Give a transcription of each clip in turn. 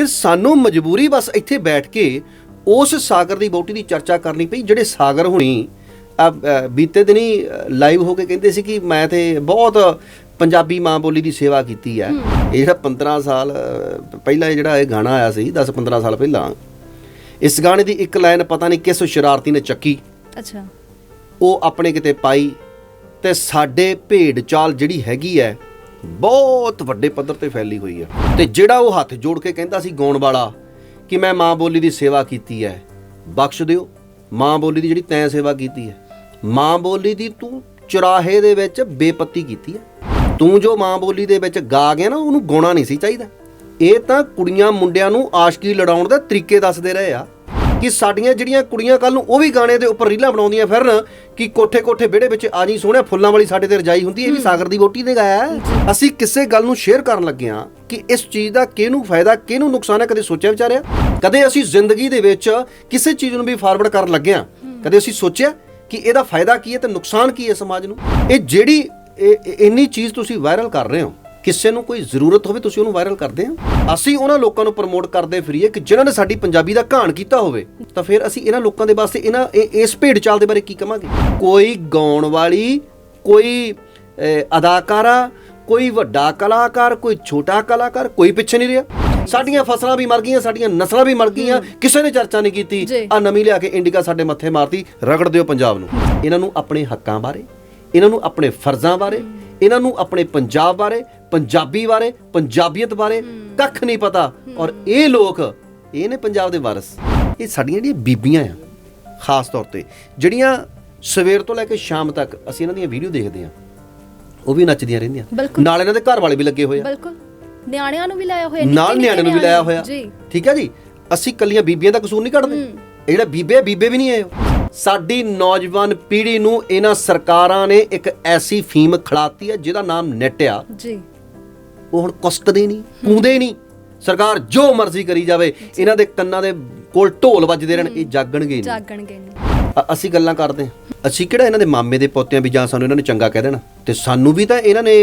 ਫਿਰ ਸਾਨੂੰ ਮਜਬੂਰੀ ਬਸ ਇੱਥੇ ਬੈਠ ਕੇ ਉਸ ਸਾਗਰ ਦੀ ਬੋਟੀ ਦੀ ਚਰਚਾ ਕਰਨੀ ਪਈ ਜਿਹੜੇ ਸਾਗਰ ਹੁਣੀ ਬੀਤੇ ਦਿਨੀ ਲਾਈਵ ਹੋ ਕੇ ਕਹਿੰਦੇ ਸੀ ਕਿ ਮੈਂ ਤੇ ਬਹੁਤ ਪੰਜਾਬੀ ਮਾਂ ਬੋਲੀ ਦੀ ਸੇਵਾ ਕੀਤੀ ਹੈ। ਇਹ ਜਿਹੜਾ 15 ਸਾਲ ਪਹਿਲਾਂ ਜਿਹੜਾ ਇਹ ਗਾਣਾ ਆਇਆ ਸੀ 10 15 ਸਾਲ ਪਹਿਲਾਂ ਇਸ ਗਾਣੇ ਦੀ ਇੱਕ ਲਾਈਨ ਪਤਾ ਨਹੀਂ ਕਿਸ ਸ਼ਰਾਰਤੀ ਨੇ ਚੱਕੀ। ਅੱਛਾ। ਉਹ ਆਪਣੇ ਕਿਤੇ ਪਾਈ ਤੇ ਸਾਡੇ ਭੇਡ ਚਾਲ ਜਿਹੜੀ ਹੈਗੀ ਹੈ ਬਹੁਤ ਵੱਡੇ ਪੱਧਰ ਤੇ ਫੈਲੀ ਹੋਈ ਹੈ। ਤੇ ਜਿਹੜਾ ਉਹ ਹੱਥ ਜੋੜ ਕੇ ਕਹਿੰਦਾ ਸੀ ਗਾਉਣ ਵਾਲਾ ਕਿ ਮੈਂ ਮਾਂ ਬੋਲੀ ਦੀ ਸੇਵਾ ਕੀਤੀ ਹੈ, ਬਖਸ਼ ਦਿਓ। ਮਾਂ ਬੋਲੀ ਦੀ ਜਿਹੜੀ ਤੈਂ ਸੇਵਾ ਕੀਤੀ ਹੈ, ਮਾਂ ਬੋਲੀ ਦੀ ਤੂੰ ਚੁਰਾਹੇ ਦੇ ਵਿੱਚ ਬੇਪੱਤੀ ਕੀਤੀ ਹੈ। ਤੂੰ ਜੋ ਮਾਂ ਬੋਲੀ ਦੇ ਵਿੱਚ ਗਾ ਗਿਆ ਨਾ, ਉਹਨੂੰ ਗਾਉਣਾ ਨਹੀਂ ਸੀ ਚਾਹੀਦਾ। ਇਹ ਤਾਂ ਕੁੜੀਆਂ ਮੁੰਡਿਆਂ ਨੂੰ ਆਸ਼ਕੀ ਲੜਾਉਣ ਦੇ ਤਰੀਕੇ ਦੱਸਦੇ ਰਹੇ ਆ। ਕਿ ਸਾਡੀਆਂ ਜਿਹੜੀਆਂ ਕੁੜੀਆਂ ਕੱਲ ਨੂੰ ਉਹ ਵੀ ਗਾਣੇ ਦੇ ਉੱਪਰ ਰੀਲਾਂ ਬਣਾਉਂਦੀਆਂ ਫਿਰਨ ਕਿ ਕੋਠੇ ਕੋਠੇ ਵਿਹੜੇ ਵਿੱਚ ਆ ਜੀ ਸੋਹਣਿਆ ਫੁੱਲਾਂ ਵਾਲੀ ਸਾਡੇ ਤੇ ਰਜਾਈ ਹੁੰਦੀ ਇਹ ਵੀ ਸਾਗਰ ਦੀ ਬੋਟੀ ਨੇ ਗਾਇਆ। ਅਸੀਂ ਕਿਸੇ ਗੱਲ ਨੂੰ ਸ਼ੇਅਰ ਕਰਨ ਲੱਗੇ ਹਾਂ ਕਿ ਇਸ ਚੀਜ਼ ਦਾ ਕਿਹਨੂੰ ਫਾਇਦਾ ਕਿਹਨੂੰ ਨੁਕਸਾਨ ਹੈ ਕਦੇ ਸੋਚਿਆ ਵਿਚਾਰਿਆ? ਕਦੇ ਅਸੀਂ ਜ਼ਿੰਦਗੀ ਦੇ ਵਿੱਚ ਕਿਸੇ ਚੀਜ਼ ਨੂੰ ਵੀ ਫਾਰਵਰਡ ਕਰਨ ਲੱਗੇ ਹਾਂ? ਕਦੇ ਅਸੀਂ ਸੋਚਿਆ ਕਿ ਇਹਦਾ ਫਾਇਦਾ ਕੀ ਹੈ ਤੇ ਨੁਕਸਾਨ ਕੀ ਹੈ ਸਮਾਜ ਨੂੰ? ਇਹ ਜਿਹੜੀ ਇੰਨੀ ਚੀਜ਼ ਤੁਸੀਂ ਵਾਇਰਲ ਕਰ ਰਹੇ ਹੋ ਕਿਸੇ ਨੂੰ ਕੋਈ ਜ਼ਰੂਰਤ ਹੋਵੇ ਤੁਸੀਂ ਉਹਨੂੰ ਵਾਇਰਲ ਕਰਦੇ ਹੋ ਅਸੀਂ ਉਹਨਾਂ ਲੋਕਾਂ ਨੂੰ ਪ੍ਰਮੋਟ ਕਰਦੇ ਫਿਰੀਏ ਕਿ ਜਿਨ੍ਹਾਂ ਨੇ ਸਾਡੀ ਪੰਜਾਬੀ ਦਾ ਘਾਣ ਕੀਤਾ ਹੋਵੇ ਤਾਂ ਫਿਰ ਅਸੀਂ ਇਹਨਾਂ ਲੋਕਾਂ ਦੇ ਵਾਸਤੇ ਇਹਨਾਂ ਇਹ- ਇਸ ਭੇਡ ਚਾਲ ਦੇ ਬਾਰੇ ਕੀ ਕਵਾਂਗੇ? ਕੋਈ ਗਾਉਣ ਵਾਲੀ ਕੋਈ ਅਦਾਕਾਰਾ ਕੋਈ ਵੱਡਾ ਕਲਾਕਾਰ ਕੋਈ ਛੋਟਾ ਕਲਾਕਾਰ ਕੋਈ ਪਿੱਛੇ ਨਹੀਂ ਰਿਹਾ। ਸਾਡੀਆਂ ਫਸਲਾਂ ਵੀ ਮਰ ਗਈਆਂ ਸਾਡੀਆਂ ਨਸਲਾਂ ਵੀ ਮਰ ਗਈਆਂ ਕਿਸੇ ਨੇ ਚਰਚਾ ਨਹੀਂ ਕੀਤੀ। ਆ ਨਵੀਂ ਲਿਆ ਕੇ ਇੰਡੀਕਾ ਸਾਡੇ ਮੱਥੇ ਮਾਰਤੀ ਰਗੜ ਦਿਓ ਪੰਜਾਬ ਨੂੰ। ਇਹਨਾਂ ਨੂੰ ਆਪਣੇ ਹੱਕਾਂ ਬਾਰੇ ਇਹਨਾਂ ਨੂੰ ਆਪਣੇ ਫਰਜ਼ਾਂ ਬਾਰੇ ਇਹਨਾਂ ਨੂੰ ਆਪਣੇ ਪੰਜਾਬ ਬਾਰੇ ਪੰਜਾਬੀ ਬਾਰੇ ਪੰਜਾਬੀਅਤ ਬਾਰੇ ਕੱਖ ਨਹੀਂ ਪਤਾ। ਔਰ ਇਹ ਲੋਕ ਇਹ ਨੇ ਪੰਜਾਬ ਦੇ ਵਾਰਸ। ਇਹ ਸਾਡੀਆਂ ਜਿਹੜੀਆਂ ਬੀਬੀਆਂ ਆ ਖਾਸ ਤੌਰ ਤੇ ਜਿਹੜੀਆਂ ਸਵੇਰ ਤੋਂ ਲੈ ਕੇ ਸ਼ਾਮ ਤੱਕ ਅਸੀਂ ਇਹਨਾਂ ਦੀਆਂ ਵੀਡੀਓ ਦੇਖਦੇ ਆ ਉਹ ਵੀ ਨੱਚਦੀਆਂ ਰਹਿੰਦੀਆਂ। ਨਾਲ ਇਹਨਾਂ ਦੇ ਘਰ ਵਾਲੇ ਵੀ ਲੱਗੇ ਹੋਏ ਆ। ਬਿਲਕੁਲ। ਨਿਆਣਿਆਂ ਨੂੰ ਵੀ ਲਾਇਆ ਹੋਇਆ ਨਾਲ ਨਿੱਕੇ ਨਿਆਣੇ ਨੂੰ ਵੀ ਲਾਇਆ ਹੋਇਆ। ਜੀ। ਠੀਕ ਹੈ ਜੀ? ਅਸੀਂ ਕੱਲੀਆਂ ਬੀਬੀਆਂ ਦਾ ਕਸੂਰ ਨਹੀਂ ਕੱਢਦੇ? ਇਹ ਜਿਹੜਾ ਬੀਬੇ ਬੀਬੇ ਵੀ ਨਹੀਂ ਆਏ ਸਾਡੀ ਨੌਜਵਾਨ ਪੀੜ੍ਹੀ ਨੂੰ ਇਹਨਾਂ ਸਰਕਾਰਾਂ ਨੇ ਇੱਕ ਐਸੀ ਫੀਮ ਖਿਲਾਤੀ ਹੈ ਜਿਹਦਾ ਨਾਮ ਨੈਟ ਆ। ਜੀ। ਉਹ ਹੁਣ ਕੁਸਕਦੇ ਨਹੀਂ ਕੂੰਦੇ ਨਹੀਂ। ਸਰਕਾਰ ਜੋ ਮਰਜ਼ੀ ਕਰੀ ਜਾਵੇ ਇਹਨਾਂ ਦੇ ਕੰਨਾਂ ਦੇ ਕੋਲ ਢੋਲ ਵੱਜਦੇ ਰਹਿਣ ਇਹ ਜਾਗਣਗੇ ਨਹੀਂ। ਜਾਗਣਗੇ ਨਹੀਂ। ਅ- ਅਸੀਂ ਗੱਲਾਂ ਕਰਦੇ ਹਾਂ। ਅਸੀਂ ਕਿਹੜਾ ਇਹਨਾਂ ਦੇ ਮਾਮੇ ਦੇ ਪੋਤਿਆਂ ਵੀ ਜਾਂ ਸਾਨੂੰ ਇਹਨਾਂ ਨੇ ਚੰਗਾ ਕਹਿ ਦੇਣਾ? ਤੇ ਸਾਨੂੰ ਵੀ ਤਾਂ ਇਹਨਾਂ ਨੇ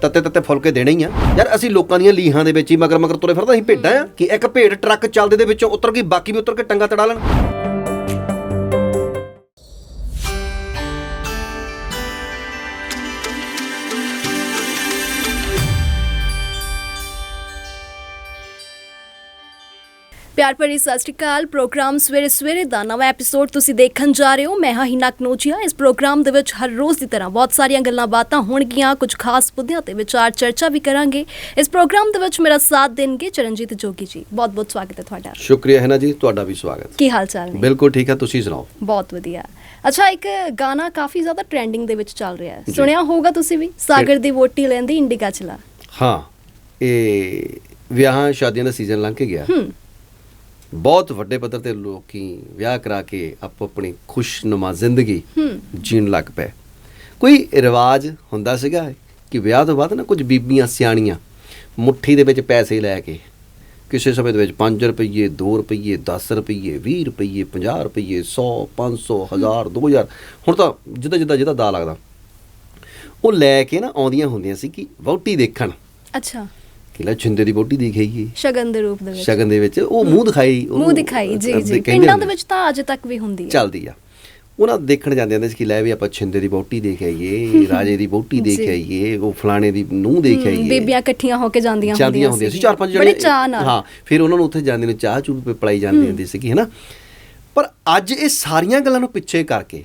ਤੱਤੇ ਤੱਤੇ ਫੁਲਕੇ ਦੇਣੇ ਹੀ ਆ। ਯਾਰ ਅਸੀਂ ਲੋਕਾਂ ਦੀਆਂ ਲੀਹਾਂ ਦੇ ਵਿੱਚ ਹੀ ਮਗਰ ਮਗਰ ਤੁਰੇ ਫਿਰਦਾ ਅਸੀਂ ਭੇਡਾਂ ਆ ਕਿ ਇੱਕ ਭੇਡ ਟਰੱਕ ਚੱਲਦੇ ਦੇ ਵਿੱਚੋਂ ਉਤਰ ਗਈ ਬਾਕੀ ਵੀ ਉਤਰ ਕੇ ਟੰਗਾ ਤੜਾ ਲੈਣ। ਪਿਆਰ ਭਰੀ ਸਤਿ ਸ਼੍ਰੀ ਅਕਾਲ। ਪ੍ਰੋਗਰਾਮ ਸਵੇਰੇ ਸਵੇਰੇ ਦਾ ਨਵਾਂ ਐਪੀਸੋਡ ਤੁਸੀਂ ਦੇਖਣ ਜਾ ਰਹੇ ਹੋ। ਮੈਂ ਹਾਂ ਹਿਨਾ ਕਨੋਚੀਆ ਇਸ ਪ੍ਰੋਗਰਾਮ ਦੇ ਵਿੱਚ ਹਰ ਰੋਜ਼ ਦੀ ਤਰ੍ਹਾਂ ਬਹੁਤ ਸਾਰੀਆਂ ਗੱਲਾਂ ਬਾਤਾਂ ਹੋਣਗੀਆਂ ਕੁਝ ਖਾਸ ਮੁੱਦਿਆਂ ਤੇ ਵਿਚਾਰ ਚਰਚਾ ਵੀ ਕਰਾਂਗੇ। ਇਸ ਪ੍ਰੋਗਰਾਮ ਦੇ ਵਿੱਚ ਮੇਰਾ ਸਾਥ ਦੇਣਗੇ ਚਰਨਜੀਤ ਜੋਗੀ ਜੀ। ਬਹੁਤ ਬਹੁਤ ਸਵਾਗਤ ਹੈ ਤੁਹਾਡਾ। ਸ਼ੁਕਰੀਆ ਹੈ ਨਾ ਜੀ ਤੁਹਾਡਾ ਵੀ ਸਵਾਗਤ। ਕੀ ਹਾਲ ਚਾਲ ਨੇ? ਬਿਲਕੁਲ ਠੀਕ ਹੈ ਤੁਸੀਂ ਸੁਣਾਓ? ਬਹੁਤ ਵਧੀਆ। ਅੱਛਾ ਇੱਕ ਗਾਣਾ ਕਾਫੀ ਜ਼ਿਆਦਾ ਟ੍ਰੈਂਡਿੰਗ ਦੇ ਵਿੱਚ ਚੱਲ ਰਿਹਾ ਹੈ। ਸੁਣਿਆ ਹੋਊਗਾ ਤੁਸੀਂ ਵੀ? ਸਾਗਰ ਦੀ ਵੋਟੀ ਲੈਂਦੀ ਇੰਡੀਕਾ ਚਲਾ ਹਾਂ ਇਹ ਵਿਆਹਾਂ ਸ਼ਾਦੀਆਂ ਦਾ ਸੀਜ਼ਨ ਲੰਘ ਕੇ ਗਿਆ। ਹੂੰ। ਬਹੁਤ ਵੱਡੇ ਪੱਧਰ ਤੇ ਲੋਕੀ ਵਿਆਹ ਕਰਾ ਕੇ ਆਪੋ ਆਪਣੀ ਖੁਸ਼ਨੁਮਾ ਜ਼ਿੰਦਗੀ ਜੀਣ ਲੱਗ ਪਏ। ਕੋਈ ਰਿਵਾਜ ਹੁੰਦਾ ਸੀਗਾ ਕਿ ਵਿਆਹ ਤੋਂ ਬਾਅਦ ਨਾ ਕੁਝ ਬੀਬੀਆਂ ਸਿਆਣੀਆਂ ਮੁੱਠੀ ਦੇ ਵਿੱਚ ਪੈਸੇ ਲੈ ਕੇ ਕਿਸੇ ਸਮੇਂ ਦੇ ਵਿੱਚ 5 ਰੁਪਏ 2 ਰੁਪਏ 10 ਰੁਪਏ 20 ਰੁਪਏ 50 ਰੁਪਏ 100 500 1000 2000 ਹੁਣ ਤਾਂ ਜਿੱਦਾਂ ਜਿੱਦਾਂ ਜਿਹਦਾ ਦਾ ਲੱਗਦਾ। ਉਹ ਲੈ ਕੇ ਨਾ ਆਉਂਦੀਆਂ ਹੁੰਦੀਆਂ ਸੀ ਕਿ ਵਹੁਟੀ ਦੇਖਣ। ਅੱਛਾ। ਕਿ ਲੈ ਛਿੰਦੇ ਦੀ ਵਹੁਟੀ ਦੇਖਾਈਏ ਸ਼ਗਨ ਦੇ ਰੂਪ ਦੇ ਵਿੱਚ। ਸ਼ਗਨ ਦੇ ਵਿੱਚ ਉਹ ਮੂੰਹ ਦਿਖਾਈ ਮੂੰਹ ਦਿਖਾਈ ਜੀ ਜੀ। ਪਿੰਡਾਂ ਦੇ ਵਿੱਚ ਤਾਂ ਅੱਜ ਤੱਕ ਵੀ ਹੁੰਦੀ ਹੈ ਚੱਲਦੀ ਆ। ਉਹਨਾਂ ਦੇਖਣ ਜਾਂਦੇ ਹੁੰਦੇ ਸੀ ਕਿ ਲੈ ਵੀ ਆਪਾਂ ਛਿੰਦੇ ਦੀ ਬੋਟੀ ਦੇਖ ਆਈਏ ਰਾਜੇ ਦੀ ਬੋਟੀ ਦੇਖ। ਆਈਏ ਉਹ ਫਲਾਣੇ ਦੀ ਨੂੰਹ ਦੇਖ ਆਈਏ। ਬੀਬੀਆਂ ਇਕੱਠੀਆਂ ਹੋ ਕੇ ਜਾਂਦੀਆਂ ਹੁੰਦੀਆਂ ਸੀ ਚਾਰ ਪੰਜ ਜਣੇ ਬੜੇ ਚਾਹ ਨਾਲ। ਹਾਂ ਫਿਰ ਉਹਨਾਂ ਨੂੰ ਉੱਥੇ ਜਾਂਦੇ ਨੂੰ ਚਾਹ ਚੂਹ ਪਿਲਾਈ ਜਾਂਦੀ ਹੁੰਦੀ ਸੀ ਕਿ ਹੈਨਾ? ਪਰ ਅੱਜ ਇਹ ਸਾਰੀਆਂ ਗੱਲਾਂ ਨੂੰ ਪਿੱਛੇ ਕਰਕੇ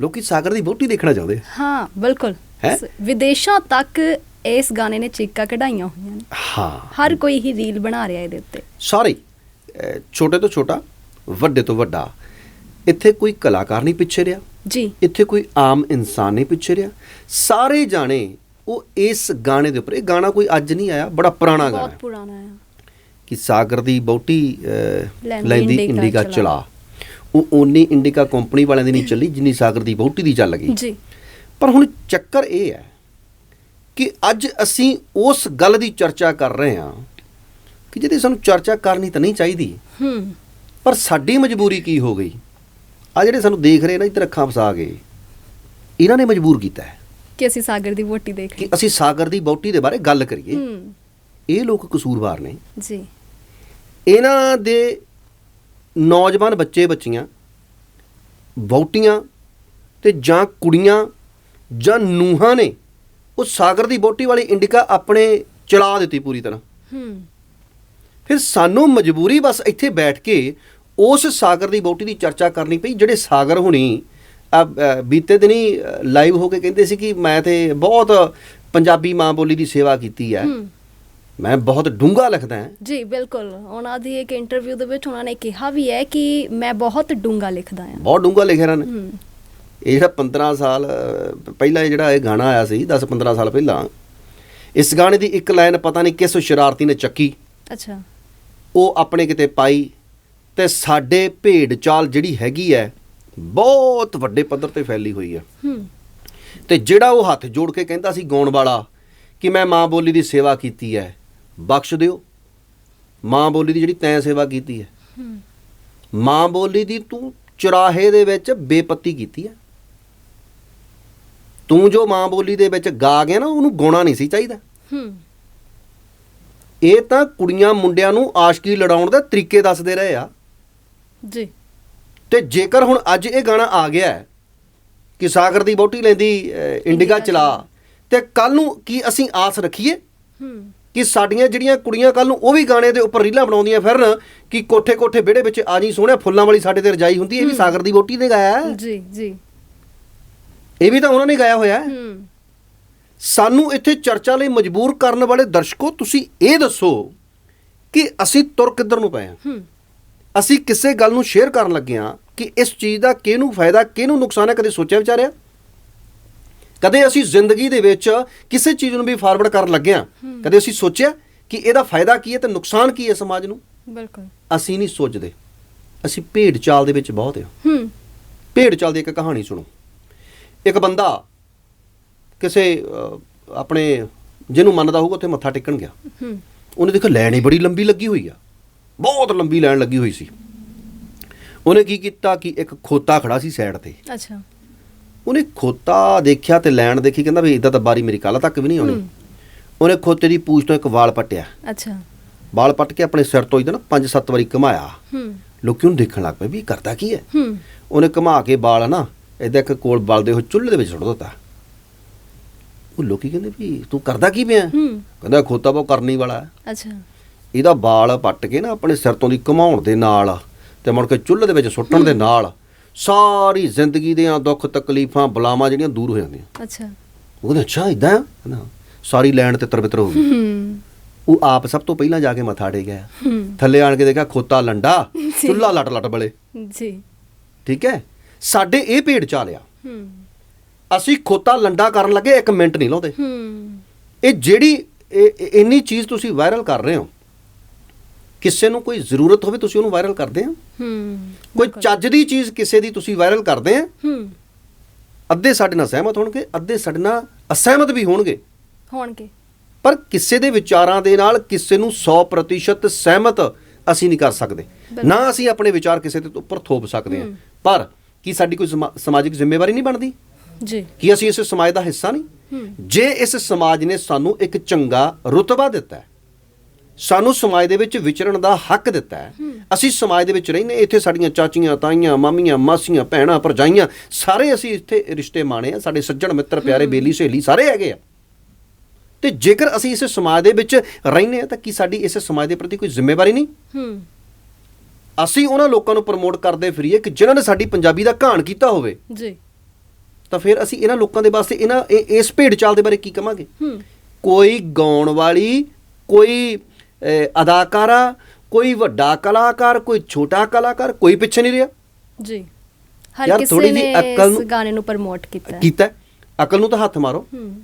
ਲੋਕੀ ਸਾਗਰ ਦੀ ਬੋਟੀ ਦੇਖਣਾ ਚਾਹੁੰਦੇ। ਹਾਂ ਬਿਲਕੁਲ। ਵਿਦੇਸ਼ਾਂ ਤੱਕ ਇਸ ਗਾਣੇ ਨੇ ਚੀਕਾਂ ਕਢਾਈਆਂ ਹੋਈਆਂ ਨੇ। ਹਾਂ। ਹਰ ਕੋਈ ਹੀ ਰੀਲ ਬਣਾ ਰਿਹਾ ਇਹਦੇ ਉੱਤੇ। ਸਾਰੇ ਛੋਟੇ ਤੋਂ ਛੋਟਾ ਵੱਡੇ ਤੋਂ ਵੱਡਾ। ਇੱਥੇ ਕੋਈ ਕਲਾਕਾਰ ਨਹੀਂ ਪਿੱਛੇ ਰਿਹਾ। ਜੀ। ਇੱਥੇ ਕੋਈ ਆਮ ਇਨਸਾਨ ਨਹੀਂ ਪਿੱਛੇ ਰਿਹਾ। ਸਾਰੇ ਜਾਣੇ ਉਹ ਇਸ ਗਾਣੇ ਦੇ ਉੱਪਰ ਇਹ ਗਾਣਾ ਕੋਈ ਅੱਜ ਨਹੀਂ ਆਇਆ ਬੜਾ ਪੁਰਾਣਾ ਗਾਣਾ ਬਹੁਤ ਪੁਰਾਣਾ ਹੈ। ਕਿ ਸਾਗਰ ਦੀ ਬੋਟੀ ਲੈਂਦੀ ਇੰਡੀਕਾ। ਚਲਾ। ਉਹ ਓਨੀ ਇੰਡੀਕਾ ਕੰਪਨੀ ਵਾਲਿਆਂ ਦੀ ਨਹੀਂ ਚੱਲੀ ਜਿੰਨੀ ਸਾਗਰ ਦੀ ਬੋਟੀ ਦੀ ਚੱਲ ਗਈ। ਜੀ। ਪਰ ਹੁਣ ਚੱਕਰ ਇਹ ਹੈ ਕਿ ਅੱਜ ਅਸੀਂ ਉਸ ਗੱਲ ਦੀ ਚਰਚਾ ਕਰ ਰਹੇ ਹਾਂ ਕਿ ਜਿਹਦੀ ਸਾਨੂੰ ਚਰਚਾ ਕਰਨੀ ਤਾਂ ਨਹੀਂ ਚਾਹੀਦੀ। ਹੂੰ। ਪਰ ਸਾਡੀ ਮਜਬੂਰੀ ਕੀ ਹੋ ਗਈ? ਆ ਜਿਹੜੇ ਸਾਨੂੰ ਦੇਖ ਰਹੇ ਨਾ ਇੱਧਰ ਅੱਖਾਂ ਫਸਾ ਕੇ ਇਹਨਾਂ ਨੇ ਮਜਬੂਰ ਕੀਤਾ ਹੈ ਕਿ ਅਸੀਂ ਸਾਗਰ ਦੀ ਵੋਟੀ ਦੇਖ ਕਿ ਅਸੀਂ ਸਾਗਰ ਦੀ ਬੌਟੀ ਦੇ ਬਾਰੇ ਗੱਲ ਕਰੀਏ। ਹੂੰ। ਇਹ ਲੋਕ ਕਸੂਰਵਾਰ ਨੇ। ਜੀ। ਇਹਨਾਂ ਦੇ ਨੌਜਵਾਨ ਬੱਚੇ ਬੱਚੀਆਂ ਵਹੁਟੀਆਂ ਤੇ ਜਾਂ ਕੁੜੀਆਂ ਜਾਂ ਨੂਹਾਂ ਨੇ ਉਹ ਸਾਗਰ ਦੀ ਬੋਟੀ ਵਾਲੀ ਇੰਡਿਕਾ ਆਪਣੇ ਚਲਾ ਦਿੱਤੀ ਪੂਰੀ ਤਰ੍ਹਾਂ। ਹੂੰ। ਫਿਰ ਸਾਨੂੰ ਮਜਬੂਰੀ ਬਸ ਇੱਥੇ ਬੈਠ ਕੇ ਉਸ ਸਾਗਰ ਦੀ ਬੋਟੀ ਦੀ ਚਰਚਾ ਕਰਨੀ ਪਈ ਜਿਹੜੇ ਸਾਗਰ ਹੁਣੀ ਬੀਤੇ ਦਿਨੀ ਲਾਈਵ ਹੋ ਕੇ ਕਹਿੰਦੇ ਸੀ ਕਿ ਮੈਂ ਤੇ ਬਹੁਤ ਪੰਜਾਬੀ ਮਾਂ ਬੋਲੀ ਦੀ ਸੇਵਾ ਕੀਤੀ ਹੈ। ਮੈਂ ਬਹੁਤ ਡੂੰਘਾ ਲਿਖਦਾ ਹਾਂ। ਜੀ ਬਿਲਕੁਲ। ਉਹਨਾਂ ਦੀ ਇੱਕ ਇੰਟਰਵਿਊ ਦੇ ਵਿੱਚ ਉਹਨਾਂ ਨੇ ਕਿਹਾ ਵੀ ਹੈ ਕਿ ਮੈਂ ਬਹੁਤ ਡੂੰਗਾ ਲਿਖਦਾ ਹਾਂ। ਬਹੁਤ ਡੂੰਘਾ ਲਿਖਿਆ ਇਹਨਾਂ ਨੇ। ਹੂੰ। ਇਹ ਜਿਹੜਾ 15 ਸਾਲ ਪਹਿਲਾਂ ਇਹ ਜਿਹੜਾ ਇਹ ਗਾਣਾ ਆਇਆ ਸੀ 10-15 ਸਾਲ ਪਹਿਲਾਂ ਇਸ ਗਾਣੇ ਦੀ ਇੱਕ ਲਾਈਨ ਪਤਾ ਨਹੀਂ ਕਿਸ ਸ਼ਰਾਰਤੀ ਨੇ ਚੱਕੀ। ਅੱਛਾ। ਉਹ ਆਪਣੇ ਕਿਤੇ ਪਾਈ ਤੇ ਸਾਡੇ ਭੇਡ ਚਾਲ ਜਿਹੜੀ ਹੈਗੀ ਹੈ ਬਹੁਤ ਵੱਡੇ ਪੱਧਰ ਤੇ ਫੈਲੀ ਹੋਈ ਹੈ ਹੂੰ। ਤੇ ਜਿਹੜਾ ਉਹ ਹੱਥ ਜੋੜ ਕੇ ਕਹਿੰਦਾ ਸੀ ਗਾਉਣ ਵਾਲਾ ਕਿ ਮੈਂ ਮਾਂ ਬੋਲੀ ਦੀ ਸੇਵਾ ਕੀਤੀ ਹੈ ਬਖਸ਼ ਦਿਓ। ਮਾਂ ਬੋਲੀ ਦੀ ਜਿਹੜੀ ਤੈਂ ਸੇਵਾ ਕੀਤੀ ਹੈ ਹੂੰ। ਮਾਂ ਬੋਲੀ ਦੀ ਤੂੰ ਚੁਰਾਹੇ ਦੇ ਵਿੱਚ ਬੇਪੱਤੀ ਕੀਤੀ ਹੈ ਤੂੰ ਜੋ ਮਾਂ ਬੋਲੀ ਦੇ ਵਿੱਚ ਗਾ ਗਿਆ ਨਾ ਉਹਨੂੰ ਗਾਉਣਾ ਨਹੀਂ ਸੀ ਚਾਹੀਦਾ। ਹੂੰ। ਇਹ ਤਾਂ ਕੁੜੀਆਂ ਮੁੰਡਿਆਂ ਨੂੰ ਆਸ਼ਕੀ ਲੜਾਉਣ ਦੇ ਤਰੀਕੇ ਦੱਸਦੇ ਰਹੇ ਆ। ਜੀ। ਤੇ ਜੇਕਰ ਹੁਣ ਅੱਜ ਇਹ ਗਾਣਾ ਆ ਗਿਆ ਕਿ ਸਾਗਰ ਦੀ ਬੋਟੀ ਲੈਂਦੀ ਇੰਡੀਗਾ ਚਲਾ ਤੇ ਕੱਲ ਨੂੰ ਕੀ ਅਸੀਂ ਆਸ ਰੱਖੀਏ ਹੂੰ। ਕਿ ਸਾਡੀਆਂ ਜਿਹੜੀਆਂ ਕੁੜੀਆਂ ਕੱਲ ਨੂੰ ਉਹ ਵੀ ਗਾਣੇ ਦੇ ਉੱਪਰ ਰੀਲਾਂ ਬਣਾਉਂਦੀਆਂ ਫਿਰਨ ਕਿ ਕੋਠੇ ਕੋਠੇ ਵਿਹੜੇ ਵਿੱਚ ਆ ਜੀ ਸੋਹਣਿਆ ਫੁੱਲਾਂ ਵਾਲੀ ਸਾਡੇ ਤੇ ਰਜਾਈ ਹੁੰਦੀ ਇਹ ਵੀ ਸਾਗਰ ਦੀ ਬੋਟੀ ਨੇ ਗਾਇਆ। ਜੀ ਜੀ। ਇਹ ਵੀ ਤਾਂ ਉਹਨਾਂ ਨੇ ਗਾਇਆ ਹੋਇਆ ਹੈ। ਸਾਨੂੰ ਇੱਥੇ ਚਰਚਾ ਲਈ ਮਜਬੂਰ ਕਰਨ ਵਾਲੇ ਦਰਸ਼ਕੋ ਤੁਸੀਂ ਇਹ ਦੱਸੋ ਕਿ ਅਸੀਂ ਤੁਰ ਕਿੱਧਰ ਨੂੰ ਪਏ ਹਾਂ? ਹੂੰ। ਅਸੀਂ ਕਿਸੇ ਗੱਲ ਨੂੰ ਸ਼ੇਅਰ ਕਰਨ ਲੱਗੇ ਹਾਂ ਕਿ ਇਸ ਚੀਜ਼ ਦਾ ਕਿਹਨੂੰ ਫਾਇਦਾ ਕਿਹਨੂੰ ਨੁਕਸਾਨ ਹੈ ਕਦੇ ਸੋਚਿਆ ਵਿਚਾਰਿਆ? ਕਦੇ ਅਸੀਂ ਜ਼ਿੰਦਗੀ ਦੇ ਵਿੱਚ ਕਿਸੇ ਚੀਜ਼ ਨੂੰ ਵੀ ਫਾਰਵਰਡ ਕਰਨ ਲੱਗੇ ਹਾਂ? ਕਦੇ ਅਸੀਂ ਸੋਚਿਆ ਕਿ ਇਹਦਾ ਫਾਇਦਾ ਕੀ ਹੈ ਤੇ ਨੁਕਸਾਨ ਕੀ ਹੈ ਸਮਾਜ ਨੂੰ? ਬਿਲਕੁਲ। ਅਸੀਂ ਨਹੀਂ ਸੋਚਦੇ। ਅਸੀਂ ਭੇਡ ਚਾਲ ਦੇ ਵਿੱਚ ਬਹੁਤ ਹਾਂ। ਹੂੰ। ਭੇਡ ਚਾਲ ਦੀ ਇੱਕ ਕਹਾਣੀ ਸੁਣੋ। ਇੱਕ ਬੰਦਾ ਕਿਸੇ ਆਪਣੇ ਜਿਹਨੂੰ ਮੰਨਦਾ ਹੋਊਗਾ ਉੱਥੇ ਮੱਥਾ ਟੇਕਣ ਗਿਆ। ਉਹਨੇ ਦੇਖਿਆ ਲਾਈਨ ਹੀ ਬੜੀ ਲੰਬੀ ਲੱਗੀ ਹੋਈ ਆ। ਬਹੁਤ ਲੰਬੀ ਲਾਈਨ ਲੱਗੀ ਹੋਈ ਸੀ। ਉਹਨੇ ਕੀ ਕੀਤਾ ਕਿ ਇੱਕ ਖੋਤਾ ਖੜਾ ਸੀ ਸਾਈਡ ਤੇ। ਅੱਛਾ। ਉਹਨੇ ਖੋਤਾ ਦੇਖਿਆ ਤੇ ਲਾਈਨ ਦੇਖੀ ਕਹਿੰਦਾ ਵੀ ਇਦਾਂ ਤਾਂ ਬਾਰੀ ਮੇਰੀ ਕੱਲ ਤੱਕ ਵੀ ਨਹੀਂ ਆਉਣੀ। ਉਹਨੇ ਖੋਤੇ ਦੀ ਪੂਛ ਤੋਂ ਇੱਕ ਵਾਲ ਪੱਟਿਆ। ਅੱਛਾ। ਵਾਲ ਪੱਟ ਕੇ ਆਪਣੇ ਸਿਰ ਤੋਂ ਇਹਦਾ ਨਾ ਪੰਜ ਸੱਤ ਵਾਰੀ ਘੁਮਾਇਆ। ਹੂੰ। ਲੋਕੀ ਉਹਨੂੰ ਦੇਖਣ ਲੱਗ ਪਏ ਵੀ ਕਰਦਾ ਕੀ ਹੈ? ਹੂੰ। ਉਹਨੇ ਘੁਮਾ ਕੇ ਵਾਲ ਨਾ ਇਦਾਂ ਇੱਕ ਕੋਲ ਬਲਦੇ ਹੋਏ ਚੁੱਲ੍ਹੇ ਦੇ ਵਿੱਚ ਸੁੱਟ ਦਿੱਤਾ। ਉਹ ਲੋਕੀ ਕਹਿੰਦੇ ਵੀ ਤੂੰ ਕਰਦਾ ਕੀ ਪਿਆ? ਕਹਿੰਦਾ ਖੋਤਾ ਉਹ ਕਰਨੀ ਵਾਲਾ। ਅੱਛਾ। ਇਹਦਾ ਵਾਲ ਪੱਟ ਕੇ ਨਾ ਆਪਣੇ ਸਿਰ ਤੋਂ ਦੀ ਘੁਮਾਉਣ ਦੇ ਨਾਲ ਤੇ ਮੁੜ ਕੇ ਚੁੱਲ੍ਹੇ ਦੇ ਵਿੱਚ ਸੁੱਟਣ ਦੇ ਨਾਲ ਸਾਰੀ ਜ਼ਿੰਦਗੀ ਦੀਆਂ ਦੁੱਖ ਤਕਲੀਫਾਂ ਬਲਾਵਾਂ ਜਿਹੜੀਆਂ ਦੂਰ ਹੋ ਜਾਂਦੀਆਂ। ਅੱਛਾ। ਉਹਦੇ ਅੱਛਾ ਇਦਾਂ ਨਾ ਸਾਰੀ ਲੈਣ ਤੇ ਤਰਬਤਰ ਹੋ ਗਈ। ਉਹ ਆਪ ਸਭ ਤੋਂ ਪਹਿਲਾਂ ਜਾ ਕੇ ਮੱਥਾ ਟੇਕਿਆ ਹੂੰ। ਥੱਲੇ ਆਣ ਕੇ ਦੇਖਿਆ ਖੋਤਾ ਲੰਡਾ ਚੁੱਲ੍ਹਾ ਲਟ ਲਟ ਬਲੇ। ਜੀ। ਠੀਕ ਹੈ? ਸਾਡੇ ਇਹ ਭੇਡ ਚਾਲਿਆ ਹੂੰ। ਅਸੀਂ ਖੋਤਾ ਲੰਡਾ ਕਰਨ ਲੱਗੇ 1 ਮਿੰਟ ਨਹੀਂ ਲਾਉਂਦੇ। ਹੂੰ। ਇਹ ਜਿਹੜੀ ਇੰਨੀ ਚੀਜ਼ ਤੁਸੀਂ ਵਾਇਰਲ ਕਰ ਰਹੇ ਹੋ ਕਿਸੇ ਨੂੰ ਕੋਈ ਜ਼ਰੂਰਤ ਹੋਵੇ ਤੁਸੀਂ ਉਹਨੂੰ ਵਾਇਰਲ ਕਰਦੇ ਹੋ? ਹੂੰ ਕੋਈ ਚੱਜ ਦੀ ਚੀਜ਼ ਕਿਸੇ ਦੀ ਤੁਸੀਂ ਵਾਇਰਲ ਕਰਦੇ ਆ ਹੂੰ। ਅੱਧੇ ਸਾਡੇ ਨਾਲ ਸਹਿਮਤ ਹੋਣਗੇ ਅੱਧੇ ਸਾਡੇ ਨਾਲ ਅਸਹਿਮਤ ਵੀ ਹੋਣਗੇ। ਹੋਣਗੇ। ਪਰ ਕਿਸੇ ਦੇ ਵਿਚਾਰਾਂ ਦੇ ਨਾਲ ਕਿਸੇ ਨੂੰ 100% ਸਹਿਮਤ ਅਸੀਂ ਨਹੀਂ ਕਰ ਸਕਦੇ। ਨਾ ਅਸੀਂ ਆਪਣੇ ਵਿਚਾਰ ਕਿਸੇ ਦੇ ਉੱਪਰ ਥੋਪ ਸਕਦੇ ਹਾਂ। ਪਰ ਕੀ ਸਾਡੀ ਕੋਈ ਸਮਾ- ਸਮਾਜਿਕ ਜ਼ਿੰਮੇਵਾਰੀ ਨਹੀਂ ਬਣਦੀ? ਜੀ। ਕੀ ਅਸੀਂ ਇਸ ਸਮਾਜ ਦਾ ਹਿੱਸਾ ਨਹੀਂ? ਜੇ ਇਸ ਸਮਾਜ ਨੇ ਸਾਨੂੰ ਇੱਕ ਚੰਗਾ ਰੁਤਬਾ ਦਿੱਤਾ ਸਾਨੂੰ ਸਮਾਜ ਦੇ ਵਿੱਚ ਵਿਚਰਨ ਦਾ ਹੱਕ ਦਿੱਤਾ ਹੈ ਅਸੀਂ ਸਮਾਜ ਦੇ ਵਿੱਚ ਰਹਿੰਦੇ ਇੱਥੇ ਸਾਡੀਆਂ ਚਾਚੀਆਂ ਤਾਈਆਂ ਮਾਮੀਆਂ ਮਾਸੀਆਂ ਭੈਣਾਂ ਭਰਜਾਈਆਂ ਸਾਰੇ ਅਸੀਂ ਇੱਥੇ ਰਿਸ਼ਤੇ ਮਾਣੇ ਆ ਸਾਡੇ ਸੱਜਣ ਮਿੱਤਰ ਪਿਆਰੇ ਬੇਲੀ ਸਹੇਲੀ ਸਾਰੇ ਹੈਗੇ ਆ। ਤੇ ਜੇਕਰ ਅਸੀਂ ਇਸ ਸਮਾਜ ਦੇ ਵਿੱਚ ਰਹਿੰਦੇ ਆ ਤਾਂ ਕੀ ਸਾਡੀ ਇਸ ਸਮਾਜ ਦੇ ਪ੍ਰਤੀ ਕੋਈ ਜ਼ਿੰਮੇਵਾਰੀ ਨਹੀਂ? ਹੂੰ। ਅਸੀਂ ਉਹਨਾਂ ਲੋਕਾਂ ਨੂੰ ਪ੍ਰਮੋਟ ਕਰਦੇ ਫਿਰੀਏ ਕਿ ਜਿਨ੍ਹਾਂ ਨੇ ਸਾਡੀ ਪੰਜਾਬੀ ਦਾ ਘਾਣ ਕੀਤਾ ਹੋਵੇ। ਜੀ। ਤਾਂ ਫਿਰ ਅਸੀਂ ਇਹਨਾਂ ਲੋਕਾਂ ਦੇ ਵਾਸਤੇ ਇਹਨਾਂ ਇਹ- ਇਸ ਭੇਡ ਚਾਲ ਦੇ ਬਾਰੇ ਕੀ ਕਵਾਂਗੇ? ਹੂੰ। ਕੋਈ ਗਾਉਣ ਵਾਲੀ ਕੋਈ ਅਹ, ਅਦਾਕਾਰਾ ਕੋਈ ਵੱਡਾ ਕਲਾਕਾਰ ਕੋਈ ਛੋਟਾ ਕਲਾਕਾਰ ਕੋਈ ਪਿੱਛੇ ਨਹੀਂ ਰਿਹਾ। ਜੀ। ਹਰ ਯਾਰ, ਥੋੜ੍ਹੀ ਕਿਸੇ ਜਿਹੀ ਨੇ ਅਕਲ ਇਸ ਨੂੰ- ਗਾਣੇ ਨੂੰ ਪ੍ਰਮੋਟ ਕੀਤਾ। ਹੈ। ਕੀਤਾ ਹੈ। ਅਕਲ ਨੂੰ ਤਾਂ ਹੱਥ ਮਾਰੋ। ਹੂੰ।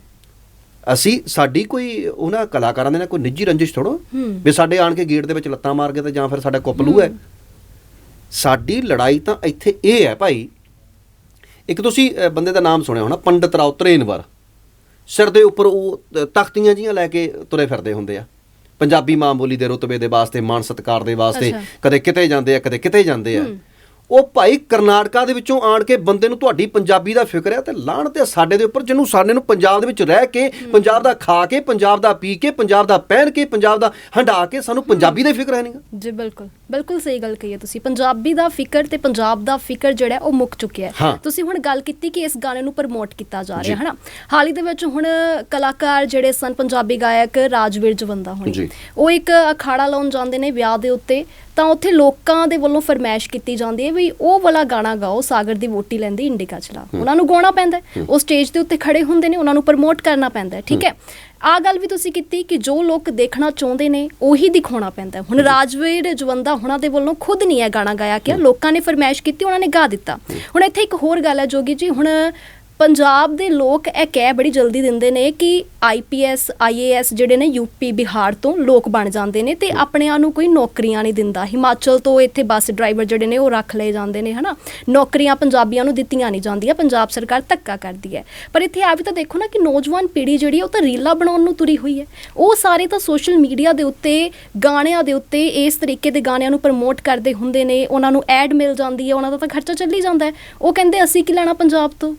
ਅਸੀਂ ਸਾਡੀ ਕੋਈ ਉਹਨਾਂ ਕਲਾਕਾਰਾਂ ਦੇ ਨਾਲ ਕੋਈ ਨਿੱਜੀ ਰੰਜਿਸ਼ ਥੋੜੋ ਹੂੰ। ਵੀ ਸਾਡੇ ਆਣ ਕੇ ਗੇਟ ਦੇ ਵਿੱਚ ਲੱਤਾਂ ਮਾਰ ਕੇ ਤਾਂ ਜਾਂ ਫਿਰ ਸਾਡਾ ਕੁੱਪਲੂ ਹੈ। ਸਾਡੀ ਲੜਾਈ ਤਾਂ ਇੱਥੇ ਇਹ ਹੈ ਭਾਈ ਇੱਕ ਤੁਸੀਂ ਬੰਦੇ ਦਾ ਨਾਮ ਸੁਣਿਆ ਹੋਣਾ ਪੰਡਤ ਰਾਓ ਤਰੇਨਵਰ ਸਿਰ ਦੇ ਉੱਪਰ ਉਹ ਤਖਤੀਆਂ ਜੀਆਂ ਲੈ ਕੇ ਤੁਰੇ ਫਿਰਦੇ ਹੁੰਦੇ ਆ ਪੰਜਾਬੀ ਮਾਂ ਬੋਲੀ ਦੇ ਰੁਤਬੇ ਦੇ ਵਾਸਤੇ ਮਾਣ ਸਤਿਕਾਰ ਦੇ ਵਾਸਤੇ। ਕਦੇ ਕਿਤੇ ਜਾਂਦੇ ਆ ਕਦੇ ਕਿਤੇ ਜਾਂਦੇ ਆ। ਉਹ ਭਾਈ ਕਰਨਾਟਕਾ ਦੇ ਵਿੱਚੋਂ ਆਣ ਕੇ ਬੰਦੇ ਨੂੰ ਤੁਹਾਡੀ ਪੰਜਾਬੀ ਦਾ ਫਿਕਰ ਹੈ ਤੇ ਲਾਹਣ ਤੇ ਸਾਡੇ ਦੇ ਉੱਪਰ ਜਿਹਨੂੰ ਸਾਡੇ ਨੂੰ ਪੰਜਾਬ ਦੇ ਵਿੱਚ ਰਹਿ ਕੇ ਪੰਜਾਬ ਦਾ ਖਾ ਕੇ ਪੰਜਾਬ ਦਾ ਪੀ ਕੇ ਪੰਜਾਬ ਦਾ ਪਹਿਨ ਕੇ ਪੰਜਾਬ ਦਾ ਹੰਡਾ ਕੇ ਸਾਨੂੰ ਪੰਜਾਬੀ ਦਾ ਫਿਕਰ ਹੈ ਨਹੀਂਗਾ ਜੀ ਬਿਲਕੁਲ। ਬਿਲਕੁਲ ਸਹੀ ਗੱਲ ਕਹੀ ਹੈ ਤੁਸੀਂ। ਪੰਜਾਬੀ ਦਾ ਫਿਕਰ ਤੇ ਪੰਜਾਬ ਦਾ ਫਿਕਰ ਜਿਹੜਾ ਉਹ ਮੁੱਕ ਚੁੱਕਿਆ ਹੈ। ਤੁਸੀਂ ਹੁਣ ਗੱਲ ਕੀਤੀ ਕਿ ਇਸ ਗਾਣੇ ਨੂੰ ਪ੍ਰਮੋਟ ਕੀਤਾ ਜਾ। ਰਿਹਾ ਹੈ ਨਾ? ਹਾਲ ਹੀ ਦੇ ਵਿੱਚ ਹੁਣ ਕਲਾਕਾਰ ਜਿਹੜੇ ਸਨ ਪੰਜਾਬੀ ਗਾਇਕ ਰਾਜਵੀਰ ਜਵੰਦਾ ਹੋਣੀ। ਉਹ ਇੱਕ ਅਖਾੜਾ ਲਾਉਣ ਜਾਂਦੇ ਨੇ ਵਿਆਹ ਦੇ ਉੱਤੇ। ਤਾਂ ਉੱਥੇ ਲੋਕਾਂ ਦੇ ਵੱਲੋਂ ਫਰਮਾਇਸ਼ ਕੀਤੀ ਜਾਂਦੀ ਹੈ ਵੀ ਉਹ ਵਾਲਾ ਗਾਣਾ ਗਾਓ ਸਾਗਰ ਦੀ ਵੋਟੀ ਲੈਂਦੀ ਇੰਡੀਕਾ ਚਲਾ ਉਹਨਾਂ ਨੂੰ ਗਾਉਣਾ ਪੈਂਦਾ। ਉਹ ਸਟੇਜ ਦੇ ਉੱਤੇ ਖੜੇ ਹੁੰਦੇ ਨੇ ਉਹਨਾਂ ਨੂੰ ਪ੍ਰਮੋਟ ਕਰਨਾ ਪੈਂਦਾ ਠੀਕ ਹੈ। ਆ ਗੱਲ ਵੀ ਤੁਸੀਂ ਕੀਤੀ ਕਿ ਜੋ ਲੋਕ ਦੇਖਣਾ ਚਾਹੁੰਦੇ ਨੇ ਉਹੀ ਦਿਖਾਉਣਾ ਪੈਂਦਾ। ਹੁਣ ਰਾਜਵੀਰ ਜਵੰਦਾ ਹੁਣਾਂ ਦੇ ਵੱਲੋਂ ਖੁਦ ਨਹੀਂ ਇਹ ਗਾਣਾ ਗਾਇਆ ਕਿ ਲੋਕਾਂ ਨੇ ਫਰਮਾਇਸ਼ ਕੀਤੀ ਉਹਨਾਂ ਨੇ ਗਾ ਦਿੱਤਾ। ਹੁਣ ਇੱਥੇ ਇੱਕ ਹੋਰ ਗੱਲ ਹੈ ਜੋਗੀ ਜੀ ਹੁਣ ਪੰਜਾਬ ਦੇ ਲੋਕ ਇਹ ਕਹਿ ਬੜੀ ਜਲਦੀ ਦਿੰਦੇ ਨੇ ਕਿ ਆਈਪੀਐਸ ਆਈਏਐਸ ਜਿਹੜੇ ਨੇ ਯੂਪੀ ਬਿਹਾਰ ਤੋਂ ਲੋਕ ਬਣ ਜਾਂਦੇ ਨੇ ਤੇ ਆਪਣਿਆਂ ਨੂੰ ਕੋਈ ਨੌਕਰੀਆਂ ਨਹੀਂ ਦਿੰਦਾ। ਹਿਮਾਚਲ ਤੋਂ ਇੱਥੇ ਬੱਸ ਡਰਾਈਵਰ ਜਿਹੜੇ ਨੇ ਉਹ ਰੱਖ ਲਏ ਜਾਂਦੇ ਨੇ, ਹਨਾ? ਨੌਕਰੀਆਂ ਪੰਜਾਬੀਆਂ ਨੂੰ ਦਿੱਤੀਆਂ ਨਹੀਂ ਜਾਂਦੀਆਂ, ਪੰਜਾਬ ਸਰਕਾਰ ਧੱਕਾ ਕਰਦੀ ਹੈ। ਪਰ ਇੱਥੇ ਆ ਵੀ ਤਾਂ ਦੇਖੋ ਨਾ ਕਿ ਨੌਜਵਾਨ ਪੀੜ੍ਹੀ ਜਿਹੜੀ ਹੈ ਉਹ ਤਾਂ ਰੀਲਾਂ ਬਣਾਉਣ ਨੂੰ ਤੁਰੀ ਹੋਈ ਹੈ। ਉਹ ਸਾਰੇ ਤਾਂ ਸੋਸ਼ਲ ਮੀਡੀਆ ਦੇ ਉੱਤੇ, ਗਾਣਿਆਂ ਦੇ ਉੱਤੇ ਇਸ ਤਰੀਕੇ ਦੇ ਗਾਣਿਆਂ ਨੂੰ ਪ੍ਰਮੋਟ ਕਰਦੇ ਹੁੰਦੇ ਨੇ, ਉਹਨਾਂ ਨੂੰ ਐਡ ਮਿਲ ਜਾਂਦੀ ਹੈ, ਉਹਨਾਂ ਦਾ ਤਾਂ ਖਰਚਾ ਚੱਲੀ ਜਾਂਦਾ ਹੈ। ਉਹ ਕਹਿੰਦੇ, ਅਸੀਂ ਕੀ ਲੈਣਾ ਪੰਜਾਬ ਤੋਂ?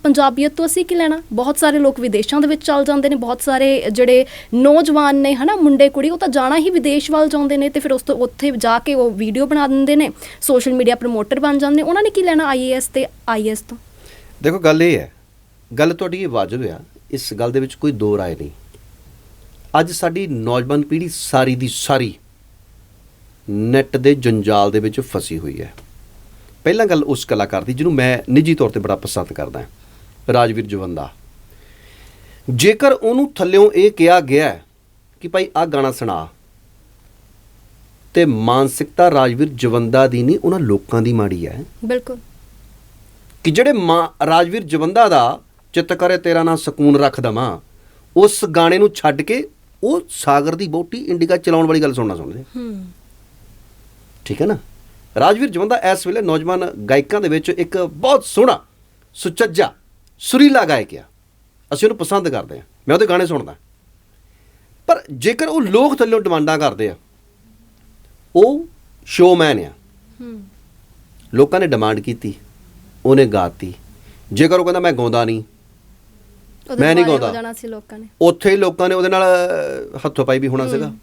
ਪੰਜਾਬੀਅਤ ਤੋਂ ਅਸੀਂ ਕੀ ਲੈਣਾ? ਬਹੁਤ ਸਾਰੇ ਲੋਕ ਵਿਦੇਸ਼ਾਂ ਦੇ ਵਿੱਚ ਚੱਲ ਜਾਂਦੇ ਨੇ, ਬਹੁਤ ਸਾਰੇ ਜਿਹੜੇ ਨੌਜਵਾਨ ਨੇ, ਹਨਾ, ਮੁੰਡੇ, ਕੁੜੀ, ਉਹ ਤਾਂ ਜਾਣਾ ਹੀ ਵਿਦੇਸ਼ ਵੱਲ ਚਾਹੁੰਦੇ ਨੇ ਤੇ ਫਿਰ ਉਸ ਤੋਂ ਉੱਥੇ ਜਾ ਕੇ ਉਹ ਵੀਡੀਓ ਬਣਾ ਦਿੰਦੇ ਨੇ, ਸੋਸ਼ਲ ਮੀਡੀਆ ਪ੍ਰਮੋਟਰ ਬਣ ਜਾਂਦੇ ਨੇ। ਉਹਨਾਂ ਨੇ ਕੀ ਲੈਣਾ ਆਈਏਐਸ ਤੇ ਆਈਐਸ ਤੋਂ? ਦੇਖੋ, ਗੱਲ ਇਹ ਹੈ, ਗੱਲ ਤੁਹਾਡੀ ਇਹ ਵਾਜਬ ਆ, ਇਸ ਗੱਲ ਦੇ ਵਿੱਚ ਕੋਈ ਦੋ ਰਾਏ ਨਹੀਂ। ਅੱਜ ਸਾਡੀ ਨੌਜਵਾਨ ਪੀੜ੍ਹੀ ਸਾਰੀ ਦੀ ਸਾਰੀ ਨੈਟ ਦੇ ਜੰਜਾਲ ਦੇ ਵਿੱਚ ਫਸੀ ਹੋਈ ਹੈ। ਪਹਿਲਾਂ ਗੱਲ ਉਸ ਕਲਾਕਾਰ ਦੀ, ਜਿਹਨੂੰ ਮੈਂ ਨਿੱਜੀ ਤੌਰ ਤੇ ਬੜਾ ਪਸੰਦ ਕਰਦਾ ਹਾਂ। ਰਾਜਵੀਰ ਜਵੰਦਾ। ਜੇਕਰ ਉਹਨੂੰ ਥੱਲਿਓਂ ਇਹ ਕਿਹਾ ਗਿਆ ਕਿ ਭਾਈ ਆਹ ਗਾਣਾ ਸੁਣਾ ਤੇ ਮਾਨਸਿਕਤਾ ਰਾਜਵੀਰ ਜਵੰਦਾ ਦੀ ਨਹੀਂ ਉਹਨਾਂ ਲੋਕਾਂ ਦੀ ਮਾੜੀ ਹੈ। ਬਿਲਕੁਲ। ਕਿ ਜਿਹੜੇ ਮਾਂ ਰਾਜਵੀਰ ਜਵੰਦਾ ਦਾ ਚਿੱਤ ਕਰੇ ਤੇਰਾ ਨਾਂ ਸਕੂਨ ਰੱਖ ਦਵਾਂ ਉਸ ਗਾਣੇ ਨੂੰ ਛੱਡ ਕੇ ਉਹ ਸਾਗਰ ਦੀ ਬੋਟੀ ਇੰਡੀਕਾ ਚਲਾਉਣ ਵਾਲੀ ਗੱਲ ਸੁਣਨਾ ਨੇ। ਹੂੰ। ਠੀਕ ਹੈ ਨਾ? ਰਾਜਵੀਰ ਜਵੰਦਾ ਇਸ ਵੇਲੇ ਨੌਜਵਾਨ ਗਾਇਕਾਂ ਦੇ ਵਿੱਚ ਇੱਕ ਬਹੁਤ ਸੋਹਣਾ ਸੁਚੱਜਾ ਸੁਰੀਲਾ ਗਾਇਕ ਆ। ਅਸੀਂ ਉਹਨੂੰ ਪਸੰਦ ਕਰਦੇ ਆ। ਮੈਂ ਉਹਦੇ ਗਾਣੇ ਸੁਣਦਾ। ਪਰ ਜੇਕਰ ਉਹ ਲੋਕ ਥੱਲੇ ਡਿਮਾਂਡਾਂ ਕਰਦੇ ਆ ਉਹ ਸ਼ੋਮੈਨ ਆ। ਲੋਕਾਂ ਨੇ ਡਿਮਾਂਡ ਕੀਤੀ ਉਹਨੇ ਗਾਤੀ। ਜੇਕਰ ਉਹ ਕਹਿੰਦਾ ਮੈਂ ਗਾਉਂਦਾ ਨਹੀਂ ਮੈਂ ਨਹੀਂ ਗਾਉਂਦਾ। ਜਾਣਾ ਸੀ ਲੋਕਾਂ ਨੇ। ਉੱਥੇ ਹੀ ਲੋਕਾਂ ਨੇ ਉਹਦੇ ਨਾਲ ਹੱਥੋਂ ਪਾਈ ਵੀ ਹੋਣਾ ਸੀਗਾ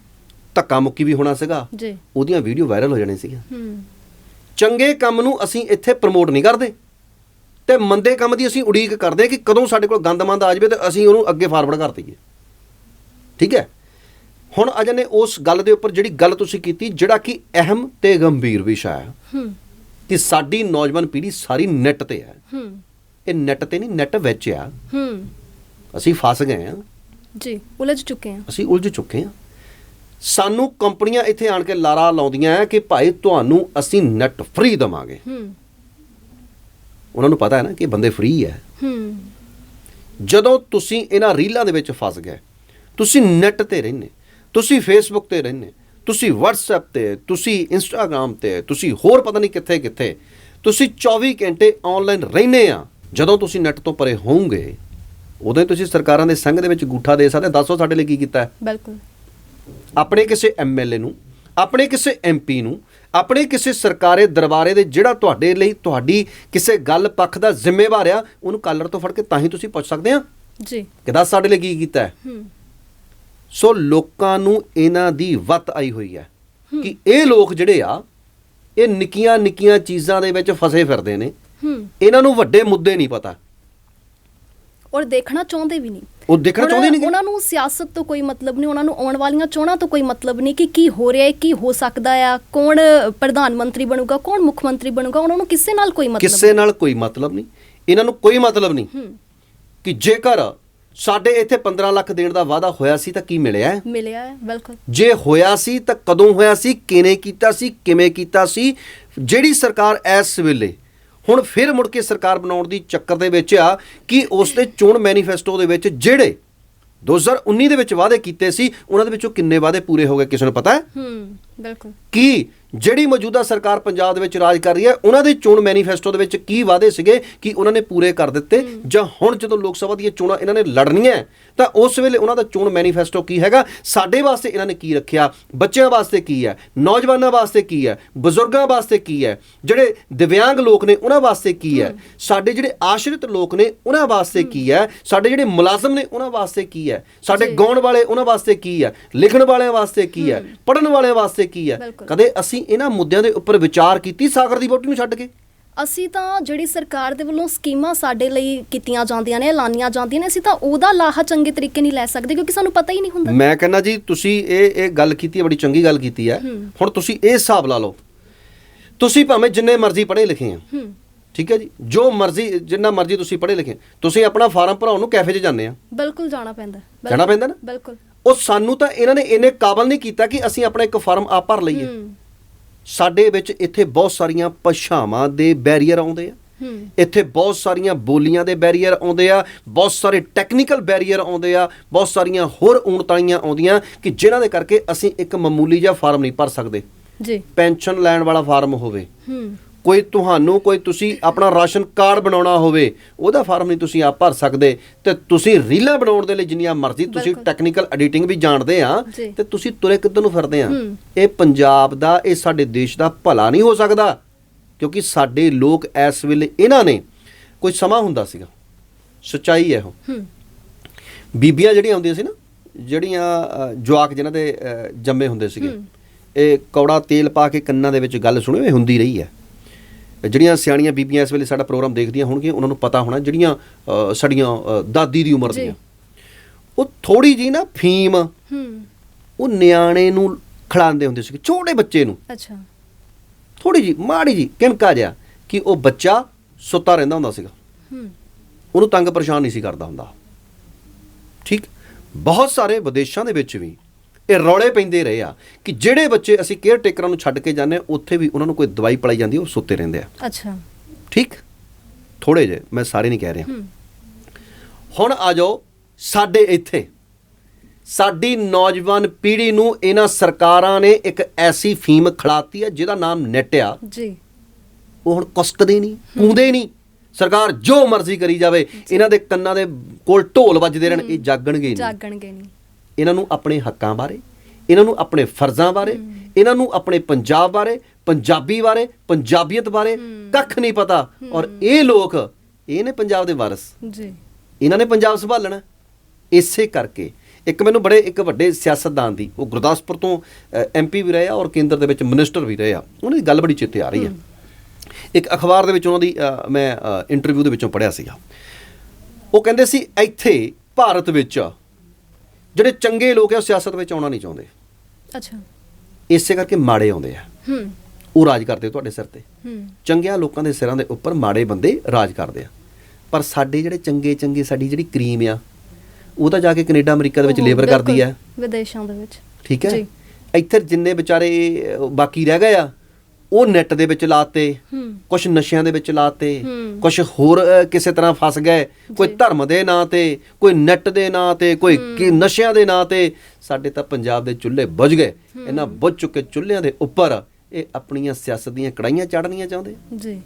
ਧੱਕਾ ਮੁੱਕੀ ਵੀ ਹੋਣਾ ਸੀਗਾ। ਜੀ। ਉਹਦੀਆਂ ਵੀਡੀਓ ਵਾਇਰਲ ਹੋ ਜਾਣੀਆਂ ਸੀਗੀਆਂ। ਹੂੰ। ਚੰਗੇ ਕੰਮ ਨੂੰ ਅਸੀਂ ਇੱਥੇ ਪ੍ਰਮੋਟ ਨਹੀਂ ਕਰਦੇ। ਤੇ ਮੰਦੇ ਕੰਮ ਦੀ ਅਸੀਂ ਉਡੀਕ ਕਰਦੇ ਹਾਂ ਕਿ ਕਦੋਂ ਸਾਡੇ ਕੋਲ ਗੰਦਮੰਦ ਆ ਜਾਵੇ ਤੇ ਅਸੀਂ ਉਹਨੂੰ ਅੱਗੇ ਫਾਰਵਰਡ ਕਰ ਦਈਏ। ਠੀਕ ਹੈ? ਹੁਣ ਅਜੇ ਨੇ ਉਸ ਗੱਲ ਦੇ ਉੱਪਰ ਜਿਹੜੀ ਗੱਲ ਤੁਸੀਂ ਕੀਤੀ ਜਿਹੜਾ ਕਿ ਅਹਿਮ ਤੇ ਗੰਭੀਰ ਵਿਸ਼ਾ ਹੈ ਹੂੰ। ਕਿ ਸਾਡੀ ਨੌਜਵਾਨ ਪੀੜ੍ਹੀ ਸਾਰੀ ਨੈੱਟ ਤੇ ਹੈ। ਹੂੰ। ਇਹ ਨੈੱਟ ਤੇ ਨਹੀਂ ਨੈੱਟ ਵਿੱਚ ਆ। ਹੂੰ। ਅਸੀਂ ਫਸ ਗਏ ਆ ਜੀ ਉਲਝ ਚੁੱਕੇ ਹਾਂ। ਅਸੀਂ ਉਲਝ ਚੁੱਕੇ ਆ ਸਾਨੂੰ ਕੰਪਨੀਆਂ ਇੱਥੇ ਆਣ ਕੇ ਲਾਰਾ ਲਾਉਂਦੀਆਂ ਆ ਕਿ ਭਾਈ ਤੁਹਾਨੂੰ ਅਸੀਂ ਨੈਟ ਫ੍ਰੀ ਦਵਾਂਗੇ। ਹੂੰ। ਉਹਨਾਂ ਨੂੰ ਪਤਾ ਹੈ ਨਾ ਕਿ ਬੰਦੇ ਫ੍ਰੀ ਹੈ। ਹੂੰ। ਜਦੋਂ ਤੁਸੀਂ ਇਹਨਾਂ ਰੀਲਾਂ ਦੇ ਵਿੱਚ ਫਸ ਗਏ ਤੁਸੀਂ ਨੈਟ ਤੇ ਰਹਿੰਦੇ ਤੁਸੀਂ ਫੇਸਬੁੱਕ ਤੇ ਰਹਿੰਦੇ ਤੁਸੀਂ WhatsApp ਤੇ ਤੁਸੀਂ Instagram ਤੇ ਤੁਸੀਂ ਹੋਰ ਪਤਾ ਨਹੀਂ ਕਿੱਥੇ ਕਿੱਥੇ ਤੁਸੀਂ 24 ਘੰਟੇ ਆਨਲਾਈਨ ਰਹਿੰਦੇ ਆ। ਜਦੋਂ ਤੁਸੀਂ ਨੈਟ ਤੋਂ ਪਰੇ ਹੋਵੋਗੇ ਉਦੋਂ ਹੀ ਤੁਸੀਂ ਸਰਕਾਰਾਂ ਦੇ ਸੰਘ ਦੇ ਵਿੱਚ ਗੂਠਾ ਦੇ ਸਕਦੇ ਦੱਸੋ ਸਾਡੇ ਲਈ ਕੀ ਕੀਤਾ ਹੈ। ਬਿਲਕੁਲ। ਆਪਣੇ ਕਿਸੇ ਐਮਐਲਏ ਨੂੰ ਆਪਣੇ ਕਿਸੇ ਐਮਪੀ ਨੂੰ ਆਪਣੇ ਕਿਸੇ ਸਰਕਾਰੇ ਦਰਬਾਰੇ ਦੇ ਜਿਹੜਾ ਤੁਹਾਡੇ ਲਈ ਤੁਹਾਡੀ ਕਿਸੇ ਗੱਲ ਪੱਖ ਦਾ ਜ਼ਿੰਮੇਵਾਰ ਆ ਉਹਨੂੰ ਕਾਲਰ ਤੋਂ ਫੜ ਕੇ ਤਾਂ ਹੀ ਤੁਸੀਂ ਪੁੱਛ ਸਕਦੇ ਆ? ਜੀ। ਕਿ ਦੱਸ ਸਾਡੇ ਲਈ ਕੀ ਕੀਤਾ ਹੈ? ਹੂੰ। ਸੋ ਲੋਕਾਂ ਨੂੰ ਇਹਨਾਂ ਦੀ ਵੱਤ ਆਈ ਹੋਈ ਹੈ ਕਿ ਇਹ ਲੋਕ ਜਿਹੜੇ ਆ ਇਹ ਨਿੱਕੀਆਂ ਨਿੱਕੀਆਂ ਚੀਜ਼ਾਂ ਦੇ ਵਿੱਚ ਫਸੇ ਫਿਰਦੇ ਨੇ। ਹੂੰ। ਇਹਨਾਂ ਨੂੰ ਵੱਡੇ ਮੁੱਦੇ ਨਹੀਂ ਪਤਾ। ਔਰ ਦੇਖਣਾ ਚਾਹੁੰਦੇ ਵੀ ਨਹੀਂ। ਉਹ ਦੇਖਣਾ ਚਾਹੁੰਦੇ ਨਹੀਂ ਕਿ ਉਹਨਾਂ ਨੂੰ ਸਿਆਸਤ ਤੋਂ ਕੋਈ ਮਤਲਬ ਨਹੀਂ ਉਹਨਾਂ ਨੂੰ ਆਉਣ ਵਾਲੀਆਂ ਚੋਣਾਂ ਤੋਂ ਕੋਈ ਮਤਲਬ ਨਹੀਂ ਕਿ ਕੀ ਹੋ ਰਿਹਾ ਹੈ ਕੀ ਹੋ ਸਕਦਾ ਆ ਕੌਣ ਪ੍ਰਧਾਨ ਮੰਤਰੀ ਬਣੂਗਾ ਕੌਣ ਮੁੱਖ ਮੰਤਰੀ ਬਣੂਗਾ ਉਹਨਾਂ ਨੂੰ ਕਿਸੇ ਨਾਲ ਕੋਈ ਮਤਲਬ ਕਿਸੇ ਨਾਲ ਕੋਈ ਮਤਲਬ ਨਹੀਂ। ਇਹਨਾਂ ਨੂੰ ਕੋਈ ਮਤਲਬ ਨਹੀਂ ਕਿ ਜੇਕਰ ਸਾਡੇ ਇੱਥੇ 15 ਲੱਖ ਦੇਣ ਦਾ ਵਾਅਦਾ ਹੋਇਆ ਸੀ ਤਾਂ ਕੀ ਮਿਲਿਆ ਹੈ? ਮਿਲਿਆ ਹੈ ਬਿਲਕੁਲ। ਜੇ ਹੋਇਆ ਸੀ ਤਾਂ ਕਦੋਂ ਹੋਇਆ ਸੀ ਕਿਨੇ ਕੀਤਾ ਸੀ ਕਿਵੇਂ ਕੀਤਾ ਸੀ? ਜਿਹੜੀ ਸਰਕਾਰ ਇਸ ਵੇਲੇ ਹੁਣ ਫਿਰ ਮੁੜ ਕੇ ਸਰਕਾਰ ਬਣਾਉਣ ਦੀ ਚੱਕਰ ਦੇ ਵਿੱਚ ਆ ਕਿ ਉਸ ਦੇ ਚੋਣ ਮੈਨੀਫੈਸਟੋ ਦੇ ਵਿੱਚ ਜਿਹੜੇ 2019 ਦੇ ਵਿੱਚ ਵਾਅਦੇ ਕੀਤੇ ਸੀ, ਉਹਨਾਂ ਦੇ ਵਿੱਚੋਂ ਕਿੰਨੇ ਵਾਅਦੇ ਪੂਰੇ ਹੋ ਗਏ, ਕਿਸੇ ਨੂੰ ਪਤਾ ਹੈ? ਹੂੰ, ਬਿਲਕੁਲ। ਕੀ ਜਿਹੜੀ ਮੌਜੂਦਾ ਸਰਕਾਰ ਪੰਜਾਬ ਦੇ ਵਿੱਚ ਰਾਜ ਕਰ ਰਹੀ ਹੈ ਉਹਨਾਂ ਦੇ ਚੋਣ ਮੈਨੀਫੈਸਟੋ ਦੇ ਵਿੱਚ ਕੀ ਵਾਅਦੇ ਸੀਗੇ ਕਿ ਉਹਨਾਂ ਨੇ ਪੂਰੇ ਕਰ ਦਿੱਤੇ? ਜਾਂ ਹੁਣ ਜਦੋਂ ਲੋਕ ਸਭਾ ਦੀਆਂ ਚੋਣਾਂ ਇਹਨਾਂ ਨੇ ਲੜਨੀਆਂ ਤਾਂ ਉਸ ਵੇਲੇ ਉਹਨਾਂ ਦਾ ਚੋਣ ਮੈਨੀਫੈਸਟੋ ਕੀ ਹੈਗਾ? ਸਾਡੇ ਵਾਸਤੇ ਇਹਨਾਂ ਨੇ ਕੀ ਰੱਖਿਆ? ਬੱਚਿਆਂ ਵਾਸਤੇ ਕੀ ਹੈ? ਨੌਜਵਾਨਾਂ ਵਾਸਤੇ ਕੀ ਹੈ? ਬਜ਼ੁਰਗਾਂ ਵਾਸਤੇ ਕੀ ਹੈ? ਜਿਹੜੇ ਦਿਵਿਆਂਗ ਲੋਕ ਨੇ ਉਹਨਾਂ ਵਾਸਤੇ ਕੀ ਹੈ? ਸਾਡੇ ਜਿਹੜੇ ਆਸ਼ਰਿਤ ਲੋਕ ਨੇ ਉਹਨਾਂ ਵਾਸਤੇ ਕੀ ਹੈ? ਸਾਡੇ ਜਿਹੜੇ ਮੁਲਾਜ਼ਮ ਨੇ ਉਹਨਾਂ ਵਾਸਤੇ ਕੀ ਹੈ? ਸਾਡੇ। ਗਾਉਣ ਵਾਲੇ ਉਹਨਾਂ ਵਾਸਤੇ ਕੀ ਹੈ? ਲਿਖਣ ਵਾਲਿਆਂ ਵਾਸਤੇ ਕੀ ਹੈ? ਪੜਨ ਵਾਲਿਆਂ ਵਾਸਤੇ ਕੀ ਹੈ। ਕਦੇ ਅਸੀਂ ਇਹਨਾਂ ਮੁੱਦਿਆਂ ਦੇ ਉੱਪਰ ਵਿਚਾਰ ਕੀਤੀ ਸਾਗਰ ਦੀ ਵੋਟੀ ਨੂੰ ਛੱਡ ਕੇ? ਅਸੀਂ ਤਾਂ ਜਿਹੜੀ ਸਰਕਾਰ ਦੇ ਵੱਲੋਂ ਸਕੀਮਾਂ ਸਾਡੇ ਲਈ ਕੀਤੀਆਂ ਜਾਂਦੀਆਂ ਨੇ ਐਲਾਨੀਆਂ ਜਾਂਦੀਆਂ ਨੇ ਅਸੀਂ ਤਾਂ ਉਹਦਾ ਲਾਹਾ ਚੰਗੇ ਤਰੀਕੇ ਨਹੀਂ ਲੈ ਸਕਦੇ ਕਿਉਂਕਿ ਸਾਨੂੰ ਪਤਾ ਹੀ ਨਹੀਂ ਹੁੰਦਾ। ਮੈਂ ਕਹਿੰਦਾ ਜੀ ਤੁਸੀਂ ਇਹ ਇਹ ਗੱਲ ਕੀਤੀ ਹੈ ਬੜੀ ਚੰਗੀ ਗੱਲ ਕੀਤੀ ਹੈ। ਹੁਣ ਤੁਸੀਂ ਇਹ ਹਿਸਾਬ ਲਾ ਲਓ। ਤੁਸੀਂ ਭਾਵੇਂ ਜਿੰਨੇ ਮਰਜ਼ੀ ਪੜ੍ਹੇ ਲਿਖੇ ਆ। ਠੀਕ ਹੈ ਜੀ? ਜੋ ਮਰਜ਼ੀ ਜਿੰਨਾ ਮਰਜ਼ੀ ਤੁਸੀਂ ਪੜ੍ਹੇ ਲਿਖੇ ਤੁਸੀਂ ਆਪਣਾ ਫਾਰਮ ਭਰਾਉਣ ਨੂੰ ਕੈਫੇ 'ਚ ਜਾਂਦੇ ਆ। ਬਿਲਕੁਲ ਜਾਣਾ ਪੈਂਦਾ। ਜਾਣਾ ਪੈਂਦਾ ਨਾ? ਬਿਲਕੁਲ। ਉਹ ਸਾਨੂੰ ਤਾਂ ਇਹਨਾਂ ਨੇ ਇੰਨੇ ਕਾਬਲ ਨਹੀਂ ਕੀਤਾ ਕਿ ਅਸੀਂ ਆਪਣਾ ਇੱਕ ਫਾਰਮ ਆਪ ਭਰ ਲਈਏ। ਸਾਡੇ ਵਿੱਚ ਇੱਥੇ ਬਹੁਤ ਸਾਰੀਆਂ ਭਾਸ਼ਾਵਾਂ ਦੇ ਬੈਰੀਅਰ ਆਉਂਦੇ ਆ। ਇੱਥੇ ਬਹੁਤ ਸਾਰੀਆਂ ਬੋਲੀਆਂ ਦੇ ਬੈਰੀਅਰ ਆਉਂਦੇ ਆ ਬਹੁਤ ਸਾਰੇ ਟੈਕਨੀਕਲ ਬੈਰੀਅਰ ਆਉਂਦੇ ਆ ਬਹੁਤ ਸਾਰੀਆਂ ਹੋਰ ਊਣਤਾਈਆਂ ਆਉਂਦੀਆਂ ਕਿ ਜਿਨ੍ਹਾਂ ਦੇ ਕਰਕੇ ਅਸੀਂ ਇੱਕ ਮਾਮੂਲੀ ਜਿਹਾ ਫਾਰਮ ਨਹੀਂ ਭਰ ਸਕਦੇ। ਜੀ। ਪੈਨਸ਼ਨ ਲੈਣ ਵਾਲਾ ਫਾਰਮ ਹੋਵੇ। ਹੂੰ। ਕੋਈ ਤੁਹਾਨੂੰ ਕੋਈ ਤੁਸੀਂ ਆਪਣਾ ਰਾਸ਼ਨ ਕਾਰਡ ਬਣਾਉਣਾ ਹੋਵੇ ਉਹਦਾ ਫਾਰਮ ਨਹੀਂ ਤੁਸੀਂ ਆਪ ਭਰ ਸਕਦੇ ਤੇ ਤੁਸੀਂ ਰੀਲਾਂ ਬਣਾਉਣ ਦੇ ਲਈ ਜਿੰਨੀਆਂ ਮਰਜ਼ੀ ਤੁਸੀਂ। ਟੈਕਨੀਕਲ ਐਡੀਟਿੰਗ ਵੀ ਜਾਣਦੇ ਆ। ਤੇ ਤੁਸੀਂ ਤੁਰੇ ਕਿੱਧਰ ਨੂੰ ਫਿਰਦੇ ਆ। ਇਹ ਪੰਜਾਬ ਦਾ ਇਹ ਸਾਡੇ ਦੇਸ਼ ਦਾ ਭਲਾ ਨਹੀਂ ਹੋ ਸਕਦਾ ਕਿਉਂਕਿ ਸਾਡੇ ਲੋਕ ਇਸ ਵੇਲੇ ਇਹਨਾਂ ਨੇ ਕੋਈ ਸਮਾਂ ਹੁੰਦਾ ਸੀਗਾ ਸੱਚਾਈ ਹੈ ਉਹ ਬੀਬੀਆਂ ਜਿਹੜੀਆਂ ਹੁੰਦੀਆਂ ਸੀ ਨਾ ਜਿਹੜੀਆਂ ਜਵਾਕ ਜਿਨ੍ਹਾਂ ਦੇ ਜੰਮੇ ਹੁੰਦੇ ਸੀਗੇ। ਇਹ ਕੌੜਾ ਤੇਲ ਪਾ ਕੇ ਕੰਨਾਂ ਦੇ ਵਿੱਚ ਗੱਲ ਸੁਣਿਓ ਇਹ ਹੁੰਦੀ ਰਹੀ ਹੈ ਜਿਹੜੀਆਂ ਸਿਆਣੀਆਂ ਬੀਬੀਆਂ ਇਸ ਵੇਲੇ ਸਾਡਾ ਪ੍ਰੋਗਰਾਮ ਦੇਖਦੀਆਂ ਹੋਣਗੀਆਂ ਉਹਨਾਂ ਨੂੰ ਪਤਾ ਹੋਣਾ ਜਿਹੜੀਆਂ ਸਾਡੀਆਂ ਦਾਦੀ ਦੀ ਉਮਰ। ਦੀਆਂ। ਉਹ ਥੋੜੀ ਜੀ ਨਾ ਫੀਮ ਹੂੰ। ਉਹ ਨਿਆਣੇ ਨੂੰ ਖਿਲਾਉਂਦੇ ਹੁੰਦੇ ਸੀਗੇ ਛੋਟੇ ਬੱਚੇ ਨੂੰ। ਅੱਛਾ। ਥੋੜੀ ਜੀ ਮਾੜੀ ਜੀ ਕਿਣਕਾ ਜਿਹਾ ਕਿ ਉਹ ਬੱਚਾ ਸੁੱਤਾ ਰਹਿੰਦਾ ਹੁੰਦਾ ਸੀਗਾ। ਹੂੰ। ਉਹਨੂੰ ਤੰਗ ਪਰੇਸ਼ਾਨ ਨਹੀਂ ਸੀ ਕਰਦਾ ਹੁੰਦਾ। ਠੀਕ? ਬਹੁਤ ਸਾਰੇ ਵਿਦੇਸ਼ਾਂ ਦੇ ਵਿੱਚ ਵੀ ਇਹ ਰੌਲੇ ਪੈਂਦੇ ਰਹੇ ਆ ਕਿ ਜਿਹੜੇ ਬੱਚੇ ਅਸੀਂ ਕੇਅਰ ਟੇਕਰਾਂ ਨੂੰ ਛੱਡ ਕੇ ਜਾਂਦੇ ਹਾਂ ਉੱਥੇ ਵੀ ਉਹਨਾਂ ਨੂੰ ਕੋਈ ਦਵਾਈ ਪਲਾਈ ਜਾਂਦੀ ਉਹ ਸੁੱਤੇ ਰਹਿੰਦੇ ਆ। ਅੱਛਾ। ਠੀਕ? ਥੋੜੇ ਜੇ ਮੈਂ ਸਾਰੇ ਨਹੀਂ ਕਹਿ ਰਿਹਾ। ਹੁਣ ਆ ਜਾਓ ਸਾਡੇ ਇੱਥੇ। ਸਾਡੀ ਨੌਜਵਾਨ ਪੀੜ੍ਹੀ ਨੂੰ ਇਹਨਾਂ ਸਰਕਾਰਾਂ ਨੇ ਇੱਕ ਐਸੀ ਫੀਮ ਖਿਲਾਤੀ ਹੈ ਜਿਹਦਾ ਨਾਮ ਨੈਟ ਆ। ਜੀ। ਉਹ ਹੁਣ ਕੁਸਕਦੇ ਨਹੀਂ ਕੂੰਦੇ ਨਹੀਂ। ਸਰਕਾਰ ਜੋ ਮਰਜ਼ੀ ਕਰੀ ਜਾਵੇ ਇਹਨਾਂ ਦੇ ਕੰਨਾਂ ਦੇ ਕੋਲ ਢੋਲ ਵੱਜਦੇ ਰਹਿਣ ਇਹ ਜਾਗਣਗੇ ਨਹੀਂ। ਜਾਗਣਗੇ ਨਹੀਂ। ਇਹਨਾਂ ਨੂੰ ਆਪਣੇ ਹੱਕਾਂ ਬਾਰੇ ਇਹਨਾਂ ਨੂੰ ਆਪਣੇ ਫਰਜ਼ਾਂ ਬਾਰੇ ਇਹਨਾਂ ਨੂੰ ਆਪਣੇ ਪੰਜਾਬ ਬਾਰੇ ਪੰਜਾਬੀ ਬਾਰੇ ਪੰਜਾਬੀਅਤ ਬਾਰੇ ਕੱਖ ਨਹੀਂ ਪਤਾ। ਔਰ ਇਹ ਲੋਕ ਇਹ ਨੇ ਪੰਜਾਬ ਦੇ ਵਾਰਸ। ਜੀ। ਇਹਨਾਂ ਨੇ ਪੰਜਾਬ ਸੰਭਾਲਣਾ। ਇਸੇ ਕਰਕੇ ਇੱਕ ਮੈਨੂੰ ਬੜੇ ਇੱਕ ਵੱਡੇ ਸਿਆਸਤਦਾਨ ਦੀ ਉਹ ਗੁਰਦਾਸਪੁਰ ਤੋਂ ਐਮਪੀ ਵੀ ਰਹੇ ਆ ਔਰ ਕੇਂਦਰ ਦੇ ਵਿੱਚ ਮਿਨਿਸਟਰ ਵੀ ਰਹੇ ਆ। ਉਹਨਾਂ ਦੀ ਗੱਲ ਬੜੀ ਚਿੱਤੇ ਆ ਰਹੀ ਹੈ। ਇੱਕ ਅਖਬਾਰ ਦੇ ਵਿੱਚ ਉਹਨਾਂ ਦੀ ਮੈਂ ਇੰਟਰਵਿਊ ਦੇ ਵਿੱਚੋਂ ਪੜ੍ਹਿਆ ਸੀਗਾ। ਉਹ ਕਹਿੰਦੇ ਸੀ ਇੱਥੇ ਭਾਰਤ ਵਿੱਚ ਜਿਹੜੇ ਚੰਗੇ ਲੋਕ ਆ ਉਹ ਸਿਆਸਤ ਵਿੱਚ ਆਉਣਾ ਨਹੀਂ ਚਾਹੁੰਦੇ। ਅੱਛਾ। ਇਸੇ ਕਰਕੇ ਮਾੜੇ ਆਉਂਦੇ ਆ। ਹੂੰ। ਉਹ ਰਾਜ ਕਰਦੇ ਤੁਹਾਡੇ ਸਿਰ ਤੇ। ਹੂੰ। ਚੰਗਿਆਂ ਲੋਕਾਂ ਦੇ ਸਿਰਾਂ ਦੇ ਉੱਪਰ ਮਾੜੇ ਬੰਦੇ ਰਾਜ ਕਰਦੇ ਆ। ਪਰ ਸਾਡੇ ਜਿਹੜੇ ਚੰਗੇ ਚੰਗੇ ਸਾਡੀ ਜਿਹੜੀ ਕਰੀਮ ਆ ਉਹ ਤਾਂ ਜਾ ਕੇ ਕੈਨੇਡਾ ਅਮਰੀਕਾ ਦੇ ਵਿੱਚ ਲੇਬਰ ਕਰਦੀ ਆ। ਵਿਦੇਸ਼ਾਂ ਦੇ ਵਿੱਚ। ਠੀਕ ਹੈ। ਜੀ। ਇੱਥੇ ਜਿੰਨੇ ਵਿਚਾਰੇ ਬਾਕੀ ਰਹਿ ਗਏ ਆ ਉਹ ਨੈਟ ਦੇ ਵਿੱਚ ਲਾਤੇ ਕੁਝ ਨਸ਼ਿਆਂ ਦੇ ਵਿੱਚ ਲਾਤੇ। ਕੁਝ ਹੋਰ ਕਿਸੇ ਤਰ੍ਹਾਂ ਫਸ ਗਏ ਕੋਈ। ਧਰਮ ਦੇ ਨਾਂ ਤੇ ਕੋਈ ਨੈਟ ਦੇ ਨਾਂ ਤੇ ਕੋਈ ਨਸ਼ਿਆਂ ਦੇ ਨਾਂ ਤੇ ਸਾਡੇ ਤਾਂ ਪੰਜਾਬ ਦੇ ਚੁੱਲ੍ਹੇ ਬੁਝ ਗਏ। ਇਹਨਾਂ ਬੁਝ ਚੁੱਕੇ ਚੁੱਲ੍ਹਿਆਂ ਦੇ ਉੱਪਰ ਇਹ ਆਪਣੀਆਂ ਸਿਆਸਤ ਦੀਆਂ ਕੜਾਈਆਂ ਚਾੜਨੀਆਂ ਚਾਹੁੰਦੇ? ਜੀ।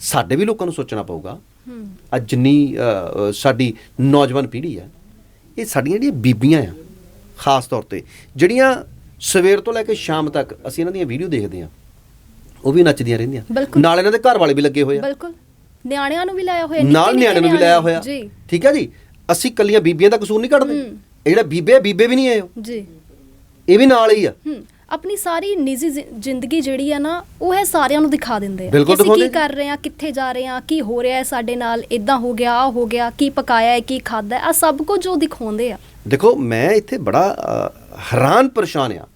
ਸਾਡੇ ਵੀ ਲੋਕਾਂ ਨੂੰ ਸੋਚਣਾ ਪਊਗਾ। ਅੱਜ ਜਿੰਨੀ ਸਾਡੀ ਨੌਜਵਾਨ ਪੀੜ੍ਹੀ ਆ ਇਹ ਸਾਡੀਆਂ ਜਿਹੜੀਆਂ ਬੀਬੀਆਂ ਆ ਖਾਸ ਤੌਰ ਤੇ ਜਿਹੜੀਆਂ ਸਵੇਰ ਤੋਂ ਲੈ ਕੇ ਸ਼ਾਮ ਤੱਕ ਅਸੀਂ ਇਹਨਾਂ ਦੀਆਂ ਵੀਡੀਓ ਦੇਖਦੇ ਆ ਉਹ ਵੀ ਨੱਚਦੀਆਂ ਰਹਿੰਦੀਆਂ। ਨਾਲ ਇਹਨਾਂ ਦੇ ਘਰ ਵਾਲੇ ਵੀ ਲੱਗੇ ਹੋਏ ਆ। ਬਿਲਕੁਲ। ਨਿਆਣਿਆਂ ਨੂੰ ਵੀ ਲਾਇਆ ਹੋਇਆ ਨਾਲ ਨਿੱਕੇ-ਨਿੱਕੇ ਨਿਆਣੇ ਨੂੰ ਵੀ ਲਾਇਆ ਹੋਇਆ। ਜੀ। ਠੀਕ ਹੈ ਜੀ? ਅਸੀਂ ਕੱਲੀਆਂ ਬੀਬੀਆਂ ਦਾ ਕਸੂਰ ਨਹੀਂ ਕੱਢਦੇ। ਇਹ ਜਿਹੜਾ ਬੀਬੇ ਬੀਬੇ ਵੀ ਨਹੀਂ ਆਏ। ਜੀ। ਇਹ ਵੀ ਨਾਲ ਹੀ ਆ। ਆਪਣੀ ਸਾਰੀ ਨਿੱਜੀ ਜ਼ਿੰਦਗੀ ਜਿਹੜੀ ਆ ਨਾ ਉਹ ਹੈ ਸਾਰਿਆਂ ਨੂੰ ਦਿਖਾ ਦਿੰਦੇ ਆ। ਅਸੀਂ ਕੀ ਕਰ ਰਹੇ ਆ ਕਿੱਥੇ ਜਾ ਰਹੇ ਆ ਕੀ ਹੋ ਰਿਹਾ ਹੈ ਸਾਡੇ ਨਾਲ ਇਦਾਂ ਹੋ ਗਿਆ ਆ ਹੋ ਗਿਆ ਕੀ ਪਕਾਇਆ ਹੈ ਕੀ ਖਾਦਾ ਹੈ ਆ ਸਭ ਕੁਝ ਉਹ ਦਿਖਾਉਂਦੇ ਆ। ਦੇਖੋ ਮੈਂ ਇੱਥੇ ਬੜਾ ਹੈਰਾਨ ਪਰੇਸ਼ਾਨ ਆ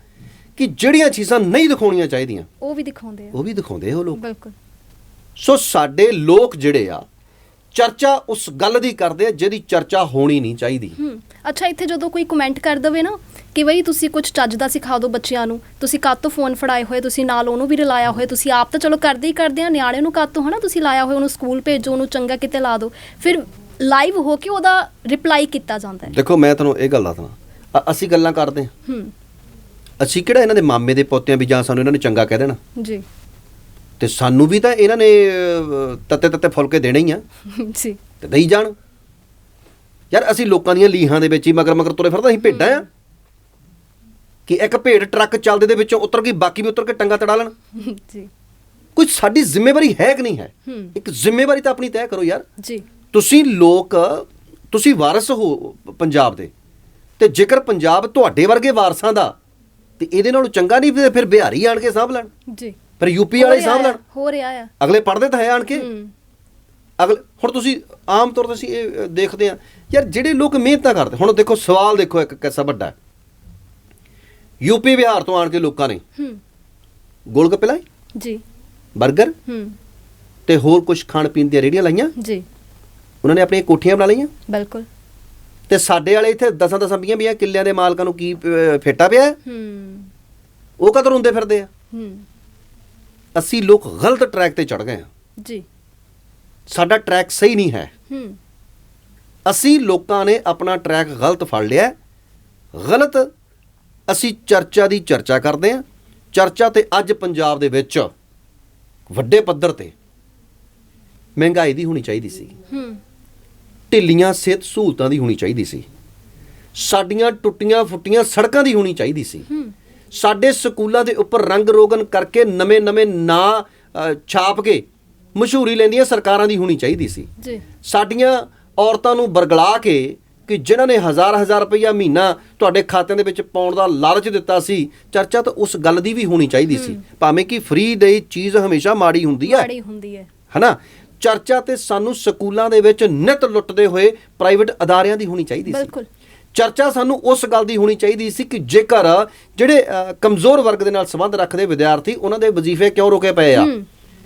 ਕਿ ਜਿਹੜੀਆਂ ਚੀਜ਼ਾਂ ਨਹੀਂ ਦਿਖਾਉਣੀਆਂ ਚਾਹੀਦੀਆਂ ਉਹ ਵੀ ਦਿਖਾਉਂਦੇ ਆ। ਉਹ ਵੀ ਦਿਖਾਉਂਦੇ ਉਹ ਲੋਕ। ਬਿਲਕੁਲ। ਸੋ ਸਾਡੇ ਲੋਕ ਜਿਹੜੇ ਆ ਚਰਚਾ ਉਸ ਗੱਲ ਦੀ ਕਰਦੇ ਆ ਜਿਹਦੀ ਚਰਚਾ ਹੋਣੀ ਨਹੀਂ ਚਾਹੀਦੀ। ਹੂੰ ਅੱਛਾ ਇੱਥੇ ਜਦੋਂ ਕੋਈ ਕਮੈਂਟ ਕਰ ਦਵੇ ਨਾ ਕਿ ਬਈ ਤੁਸੀਂ ਕੁਝ ਚੱਜ ਦਾ ਸਿਖਾ ਦਿਓ ਬੱਚਿਆਂ ਨੂੰ ਤੁਸੀਂ ਕੱਤ ਤੋਂ ਫੋਨ ਫੜਾਏ ਹੋਏ ਤੁਸੀਂ ਨਾਲ ਉਹਨੂੰ ਵੀ ਰਲਾਇਆ ਹੋਇਆ ਤੁਸੀਂ ਆਪ ਤਾਂ ਚਲੋ ਕਰਦੇ ਹੀ ਕਰਦੇ ਆ ਨਿਆਣੇ ਨੂੰ ਕੱਤ ਤੋਂ ਹਨਾ ਤੁਸੀਂ ਲਾਇਆ ਹੋਇਆ ਉਹਨੂੰ ਸਕੂਲ ਭੇਜੋ ਉਹਨੂੰ ਚੰਗਾ ਕਿਤੇ ਲਾ ਦਿਓ। ਫਿਰ ਲਾਈਵ ਹੋ ਕੇ ਉਹਦਾ ਰਿਪਲਾਈ ਕੀਤਾ ਜਾਂਦਾ ਹੈ। ਦੇਖੋ ਮੈਂ ਤੁਹਾਨੂੰ ਇਹ ਗੱਲ ਦੱਸਣਾ ਅ- ਅਸੀਂ ਗੱਲਾਂ ਕਰਦੇ ਹਾਂ। ਹੂੰ। ਅਸੀਂ ਕਿਹੜਾ ਇਹਨਾਂ ਦੇ ਮਾਮੇ ਦੇ ਪੋਤਿਆਂ ਵੀ ਜਾਂ ਸਾਨੂੰ ਇਹਨਾਂ ਨੇ ਚੰਗਾ ਕਹਿ ਦੇਣਾ? ਜੀ। ਤੇ ਸਾਨੂੰ ਵੀ ਤਾਂ ਇਹਨਾਂ ਨੇ ਤੱਤੇ ਤੱਤੇ ਫੁਲਕੇ ਦੇਣੇ ਹੀ ਆ। ਜੀ। ਤੇ ਦਈ ਜਾਣ। ਯਾਰ ਅਸੀਂ ਲੋਕਾਂ ਦੀਆਂ ਲੀਹਾਂ ਦੇ ਵਿੱਚ ਹੀ ਮਗਰ ਮਗਰ ਤੁਰੇ ਫਿਰਦਾ ਅਸੀਂ ਭੇਡਾਂ ਆ। ਕਿ ਇੱਕ ਭੇਡ ਟਰੱਕ ਚੱਲਦੇ ਦੇ ਵਿੱਚੋਂ ਉਤਰ ਗਈ ਬਾਕੀ ਵੀ ਉਤਰ ਕੇ ਟੰਗਾ ਤੜਾ ਲੈਣ। ਜੀ। ਕੋਈ ਸਾਡੀ ਜ਼ਿੰਮੇਵਾਰੀ ਹੈ ਕਿ ਨਹੀਂ ਹੂੰ। ਇੱਕ ਜ਼ਿੰਮੇਵਾਰੀ ਤਾਂ ਆਪਣੀ ਤੈਅ ਕਰੋ ਯਾਰ। ਜੀ। ਤੁਸੀਂ ਲੋਕ ਤੁਸੀਂ ਵਾਰਸ ਹੋ ਪੰਜਾਬ ਦੇ। ਤੇ ਜੇਕਰ ਪੰਜਾਬ ਤੁਹਾਡੇ ਵਰਗੇ ਵਾਰਸਾਂ ਦਾ ਤੇ ਇਹਦੇ ਨਾਲੋਂ ਚੰਗਾ ਨਹੀਂ ਫਿਰ- ਬਿਹਾਰੀ ਆਣ ਕੇ ਸਾਂਭ ਲੈਣ। ਜੀ। ਫਿਰ ਯੂਪੀ ਵਾਲੇ ਸਾਂਭ ਲੈਣ। ਹੋ ਰਿਹਾ ਆ ਅਗਲੇ ਪੜਦੇ ਤਾਂ ਹੈ ਆਣ ਕੇ। ਅਗਲੇ ਹੁਣ ਤੁਸੀਂ ਆਮ ਤੌਰ ਤੇ ਅਸੀਂ ਇਹ ਦੇਖਦੇ ਆ ਯਾਰ ਜਿਹੜੇ ਲੋਕ ਮਿਹਨਤਾਂ ਕਰਦੇ ਹੁਣ ਦੇਖੋ ਸਵਾਲ ਦੇਖੋ ਇੱਕ ਕਿੱਸਾ ਵੱਡਾ। ਯੂਪੀ ਬਿਹਾਰ ਤੋਂ ਆਣ ਕੇ ਲੋਕਾਂ ਨੇ ਹੂੰ। ਗੋਲਗੱਪੇ ਲਾਏ? ਜੀ। 버ਗਰ ਹੂੰ। ਤੇ ਹੋਰ ਕੁਝ ਖਾਣ ਪੀਣ ਦੀਆਂ ਰੇੜੀਆਂ ਲਾਈਆਂ? ਜੀ। ਉਹਨਾਂ ਨੇ ਆਪਣੀਆਂ ਕੋਠੀਆਂ ਬਣਾ ਲਈਆਂ? ਬਿਲਕੁਲ। ਤੇ ਸਾਡੇ ਵਾਲੇ ਇੱਥੇ ਦਸਾਂ ਦਸਾਂ ਵੀਆਂ ਵੀਆਂ ਕਿੱਲਿਆਂ ਦੇ ਮਾਲਕਾਂ ਨੂੰ ਕੀ ਫੇਟਾ ਪਿਆ ਹੈ? ਉਹ ਕਦੋਂ ਰੋਂਦੇ ਫਿਰਦੇ ਆ? ਹੂੰ। ਅਸੀਂ ਲੋਕ ਗਲਤ ਟਰੈਕ ਤੇ ਚੜ ਗਏ ਆ ਜੀ। ਸਾਡਾ ਟਰੈਕ ਸਹੀ ਨਹੀਂ ਹੈ। ਹੂੰ। ਅਸੀਂ ਲੋਕਾਂ ਨੇ ਆਪਣਾ ਟਰੈਕ ਗਲਤ ਫੜ ਲਿਆ। ਗਲਤ ਅਸੀਂ ਚਰਚਾ ਦੀ ਚਰਚਾ ਕਰਦੇ ਹਾਂ। ਚਰਚਾ ਤੇ ਅੱਜ ਪੰਜਾਬ ਦੇ ਵਿੱਚ ਵੱਡੇ ਪੱਧਰ ਤੇ ਮਹਿੰਗਾਈ ਦੀ ਹੋਣੀ ਚਾਹੀਦੀ ਸੀ। ਹੂੰ। ਢਿੱਲੀਆਂ ਸਿਹਤ ਸਹੂਲਤਾਂ ਦੀ ਹੋਣੀ ਚਾਹੀਦੀ ਸੀ। ਸਾਡੀਆਂ ਟੁੱਟੀਆਂ ਫੁੱਟੀਆਂ ਸੜਕਾਂ ਦੀ ਹੋਣੀ ਚਾਹੀਦੀ ਸੀ। ਸਾਡੇ ਸਕੂਲਾਂ ਦੇ ਉੱਪਰ ਰੰਗ ਰੋਗਨ ਕਰਕੇ ਨਵੇਂ-ਨਵੇਂ ਨਾਂ ਛਾਪ ਕੇ ਮਸ਼ਹੂਰੀ ਲੈਂਦੀਆਂ ਸਰਕਾਰਾਂ ਦੀ ਹੋਣੀ ਚਾਹੀਦੀ ਸੀ। ਜੀ। ਸਾਡੀਆਂ ਔਰਤਾਂ ਨੂੰ ਬਰਗਲਾ ਕੇ ਕਿ ਜਿਨ੍ਹਾਂ ਨੇ ਹਜ਼ਾਰ ਹਜ਼ਾਰ ਰੁਪਈਆ ਮਹੀਨਾ ਤੁਹਾਡੇ ਖਾਤਿਆਂ ਦੇ ਵਿੱਚ ਪਾਉਣ ਦਾ ਲਾਲਚ ਦਿੱਤਾ ਸੀ ਚਰਚਾ ਤਾਂ ਉਸ ਗੱਲ ਦੀ ਵੀ ਹੋਣੀ ਚਾਹੀਦੀ ਸੀ। ਭਾਵੇਂ ਕਿ ਫ੍ਰੀ ਦੇ ਚੀਜ਼ ਹਮੇਸ਼ਾ ਮਾੜੀ ਹੁੰਦੀ ਹੈ ਮਾੜੀ ਹੁੰਦੀ ਹੈ। ਹਨਾ? ਚਰਚਾ ਤੇ ਸਾਨੂੰ ਸਕੂਲਾਂ ਦੇ ਵਿੱਚ ਨਿਤ ਲੁੱਟਦੇ ਹੋਏ ਪ੍ਰਾਈਵੇਟ ਅਦਾਰਿਆਂ ਦੀ ਹੋਣੀ ਚਾਹੀਦੀ ਸੀ। ਬਿਲਕੁਲ। ਚਰਚਾ ਸਾਨੂੰ ਉਸ ਗੱਲ ਦੀ ਹੋਣੀ ਚਾਹੀਦੀ ਸੀ ਕਿ ਜੇਕਰ ਜਿਹੜੇ ਕਮਜ਼ੋਰ ਵਰਗ ਦੇ ਨਾਲ ਸੰਬੰਧ ਰੱਖਦੇ ਵਿਦਿਆਰਥੀ ਉਹਨਾਂ ਦੇ ਵਜ਼ੀਫੇ ਕਿਉਂ ਰੁਕੇ ਪਏ ਆ?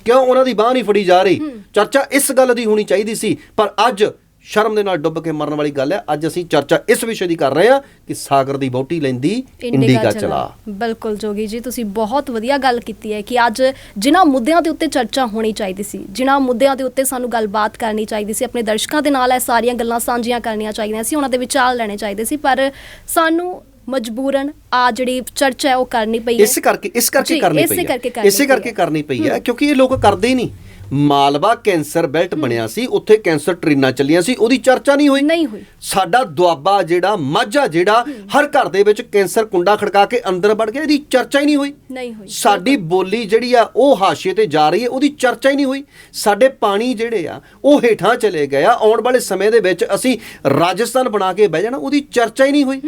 ਕਿਉਂ ਉਹਨਾਂ ਦੀ ਬਾਹ ਨਹੀਂ ਫੜੀ ਜਾ ਰਹੀ? ਚਰਚਾ ਇਸ ਗੱਲ ਦੀ ਹੋਣੀ ਚਾਹੀਦੀ ਸੀ ਪਰ ਅੱਜ ਸ਼ਰਮ ਦੇ ਨਾਲ ਡੁੱਬ ਕੇ ਮਰਨ ਵਾਲੀ ਗੱਲ ਹੈ। ਅੱਜ ਅਸੀਂ ਚਰਚਾ ਇਸ ਵਿਸ਼ੇ ਦੀ ਕਰ ਰਹੇ ਹਾਂ ਕਿ ਸਾਗਰ ਦੀ ਬੋਟੀ ਲੈਂਦੀ ਇੰਡੀਗਾ ਚਲਾ। ਬਿਲਕੁਲ ਜੋਗੀ ਜੀ ਤੁਸੀਂ ਬਹੁਤ ਵਧੀਆ ਗੱਲ ਕੀਤੀ ਹੈ ਕਿ ਅੱਜ ਜਿਨ੍ਹਾਂ ਮੁੱਦਿਆਂ ਦੇ ਉੱਤੇ ਚਰਚਾ ਹੋਣੀ ਚਾਹੀਦੀ ਸੀ ਜਿਨ੍ਹਾਂ ਮੁੱਦਿਆਂ ਦੇ ਉੱਤੇ ਸਾਨੂੰ ਗੱਲਬਾਤ ਕਰਨੀ ਚਾਹੀਦੀ ਸੀ ਆਪਣੇ ਦਰਸ਼ਕਾਂ ਦੇ ਨਾਲ ਇਹ ਸਾਰੀਆਂ ਗੱਲਾਂ ਸਾਂਝੀਆਂ ਕਰਨੀਆਂ ਚਾਹੀਦੀਆਂ ਸੀ ਉਹਨਾਂ ਦੇ ਵਿਚਾਰ ਲੈਣੇ ਚਾਹੀਦੇ ਸੀ ਪਰ ਸਾਨੂੰ ਮਜਬੂਰਨ ਆ ਜਿਹੜੀ ਚਰਚਾ ਹੈ ਉਹ ਕਰਨੀ ਪਈ ਹੈ। ਇਸ ਕਰਕੇ ਇਸ ਕਰਕੇ ਕਰਨੀ ਪਈ ਹੈ। ਇਸੇ ਕਰਕੇ। ਕਰਨੀ ਪਈ ਹੈ। ਕਿਉਂਕਿ ਇਹ ਲੋਕ ਕਰਦੇ ਹੀ ਨਹੀਂ। ਮਾਲਵਾ ਕੈਂਸਰ ਬੈਲਟ ਬਣਿਆ ਸੀ ਉੱਥੇ ਕੈਂਸਰ ਟ੍ਰੇਨਾਂ ਚੱਲੀਆਂ ਸੀ ਉਹਦੀ ਚਰਚਾ ਨਹੀਂ ਹੋਈ? ਨਹੀਂ ਹੋਈ। ਸਾਡਾ ਦੁਆਬਾ ਜਿਹੜਾ ਮਾਝਾ ਜਿਹੜਾ ਹਰ ਘਰ ਦੇ ਵਿੱਚ ਕੈਂਸਰ ਕੁੰਡਾ ਖੜਕਾ ਕੇ ਅੰਦਰ ਵੜ ਗਿਆ ਇਹਦੀ ਚਰਚਾ ਹੀ ਨਹੀਂ ਹੋਈ। ਨਹੀਂ ਹੋਈ। ਸਾਡੀ ਬੋਲੀ ਜਿਹੜੀ ਆ ਉਹ ਹਾਸ਼ੀਏ ਤੇ ਜਾ ਰਹੀ ਹੈ ਉਹਦੀ ਚਰਚਾ ਹੀ ਨਹੀਂ ਹੋਈ। ਸਾਡੇ ਪਾਣੀ ਜਿਹੜੇ ਆ ਉਹ ਹੇਠਾਂ ਚਲੇ ਗਏ ਆ ਆਉਣ ਵਾਲੇ ਸਮੇਂ ਦੇ ਵਿੱਚ ਅਸੀਂ ਰਾਜਸਥਾਨ ਬਣਾ ਕੇ ਬਹਿ ਜਾਣਾ ਉਹਦੀ ਚਰਚਾ ਹੀ ਨਹੀਂ ਹੋਈ।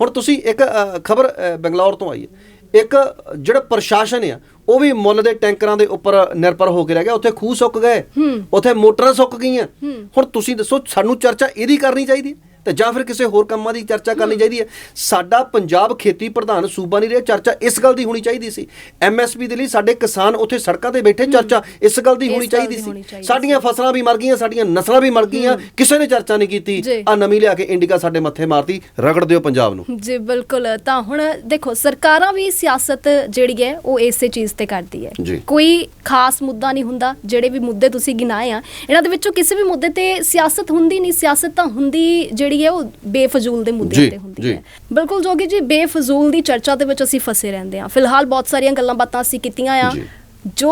ਹੁਣ ਤੁਸੀਂ ਇੱਕ ਖਬਰ ਬੰਗਲੌਰ ਤੋਂ ਆਈ ਹੈ ਇੱਕ ਜਿਹੜਾ ਪ੍ਰਸ਼ਾਸਨ ਆ ਉਹ ਵੀ ਮੁੱਲ ਦੇ ਟੈਂਕਰਾਂ ਦੇ ਉੱਪਰ ਨਿਰਭਰ ਹੋ ਕੇ ਰਹਿ ਗਿਆ। ਉੱਥੇ ਖੂਹ ਸੁੱਕ ਗਏ ਉੱਥੇ ਮੋਟਰਾਂ ਸੁੱਕ ਗਈਆਂ। ਹੁਣ ਤੁਸੀਂ ਦੱਸੋ ਸਾਨੂੰ ਚਰਚਾ ਇਹਦੀ ਕਰਨੀ ਚਾਹੀਦੀ ਹੈ? ਤੇ ਜਾਂ ਫਿਰ ਕਿਸੇ ਹੋਰ ਕੰਮਾਂ ਦੀ ਚਰਚਾ ਕਰਨੀ ਚਾਹੀਦੀ ਹੈ। ਸਾਡਾ ਪੰਜਾਬ ਖੇਤੀ ਪ੍ਰਧਾਨ ਸੂਬਾ ਨਹੀਂ ਰਿਹਾ। ਚਰਚਾ ਇਸ ਗੱਲ ਦੀ ਹੋਣੀ ਚਾਹੀਦੀ ਸੀ। ਐਮਐਸਪੀ ਦੇ ਲਈ ਸਾਡੇ ਕਿਸਾਨ ਉੱਥੇ ਸੜਕਾਂ ਤੇ ਬੈਠੇ। ਚਰਚਾ ਇਸ ਗੱਲ ਦੀ ਹੋਣੀ ਚਾਹੀਦੀ ਸੀ। ਸਾਡੀਆਂ ਫਸਲਾਂ ਵੀ ਮਰ ਗਈਆਂ ਸਾਡੀਆਂ ਨਸਲਾਂ ਵੀ ਮਰ ਗਈਆਂ। ਕਿਸੇ ਨੇ ਚਰਚਾ ਨਹੀਂ ਕੀਤੀ। ਆ ਨਵੀਂ ਲਿਆ ਕੇ ਇੰਡੀਕਾ ਸਾਡੇ ਮੱਥੇ ਮਾਰਤੀ ਰਗੜ ਦਿਓ ਪੰਜਾਬ ਨੂੰ। ਜੀ ਬਿਲਕੁਲ। ਤਾਂ ਹੁਣ ਦੇਖੋ ਸਰਕਾਰਾਂ ਵੀ ਸਿਆਸਤ ਜਿਹੜੀ ਹੈ ਉਹ ਇਸੇ ਚੀਜ਼ ਤੇ ਕਰਦੀ ਹੈ। ਕੋਈ ਖਾਸ ਮੁੱਦਾ ਨਹੀਂ ਹੁੰਦਾ ਜਿਹੜੇ ਵੀ ਮੁੱਦੇ ਤੁਸੀਂ ਗਿਣਾਏ ਆ ਇਹਨਾਂ ਦੇ ਵਿੱਚੋਂ ਕਿਸੇ ਵੀ ਮੁੱਦੇ ਤੇ ਸਿਆਸਤ ਹੁੰਦੀ ਨਹੀਂ। ਸਿਆਸਤ ਤਾਂ ਹੁੰਦੀ ਜਿਹੜੀ ਹੈ ਉਹ ਬੇਫਜ਼ੂਲ ਦੇ ਮੁੱਦਿਆਂ ਤੇ ਹੁੰਦੀ। ਹੈ। ਬਿਲਕੁਲ ਜੋਗੀ ਜੀ ਬੇਫਜ਼ੂਲ ਦੀ ਚਰਚਾ ਦੇ ਵਿੱਚ ਅਸੀਂ ਫਸੇ ਰਹਿੰਦੇ ਹਾਂ। ਫਿਲਹਾਲ ਬਹੁਤ ਸਾਰੀਆਂ ਗੱਲਾਂ ਬਾਤਾਂ ਅਸੀਂ ਕੀਤੀਆਂ ਆ। ਜੀ।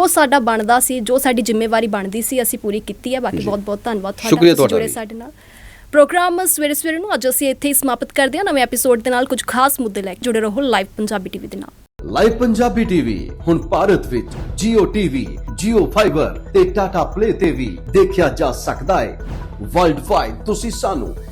ਸਾਡਾ ਬਣਦਾ ਸੀ ਜੋ ਸਾਡੀ ਜ਼ਿੰਮੇਵਾਰੀ ਬਣਦੀ ਸੀ ਅਸੀਂ ਪੂਰੀ ਕੀਤੀ ਹੈ। ਬਾਕੀ ਬਹੁਤ ਬਹੁਤ ਧੰਨਵਾਦ ਤੁਹਾਡਾ। ਜੁੜੇ। ਸਾਡੇ ਨਾਲ। ਪ੍ਰੋਗਰਾਮ ਸਵੇਰੇ ਸਵੇਰੇ ਨੂੰ ਅੱਜ ਅਸੀਂ ਇੱਥੇ ਹੀ ਸਮਾਪਤ ਕਰਦੇ ਹਾਂ। ਨਵੇਂ ਐਪੀਸੋਡ ਦੇ ਨਾਲ ਕੁਝ ਖਾਸ ਮੁੱਦੇ ਲੈ ਕੇ ਜੁੜੇ ਰਹੋ ਲਾਈਵ ਪੰਜਾਬੀ ਟੀਵੀ ਦੇ ਨਾਲ। ਲਾਈਵ ਪੰਜਾਬੀ ਟੀਵੀ ਹੁਣ ਭਾਰਤ ਵਿੱਚ Jio TV, Jio Fiber ਤੇ Tata Play ਤੇ ਵੀ ਦੇਖਿਆ ਜਾ ਸਕਦਾ ਹੈ। ਵਰਲਡ ਵਾਈਡ ਤੁਸੀਂ ਸਾਨੂੰ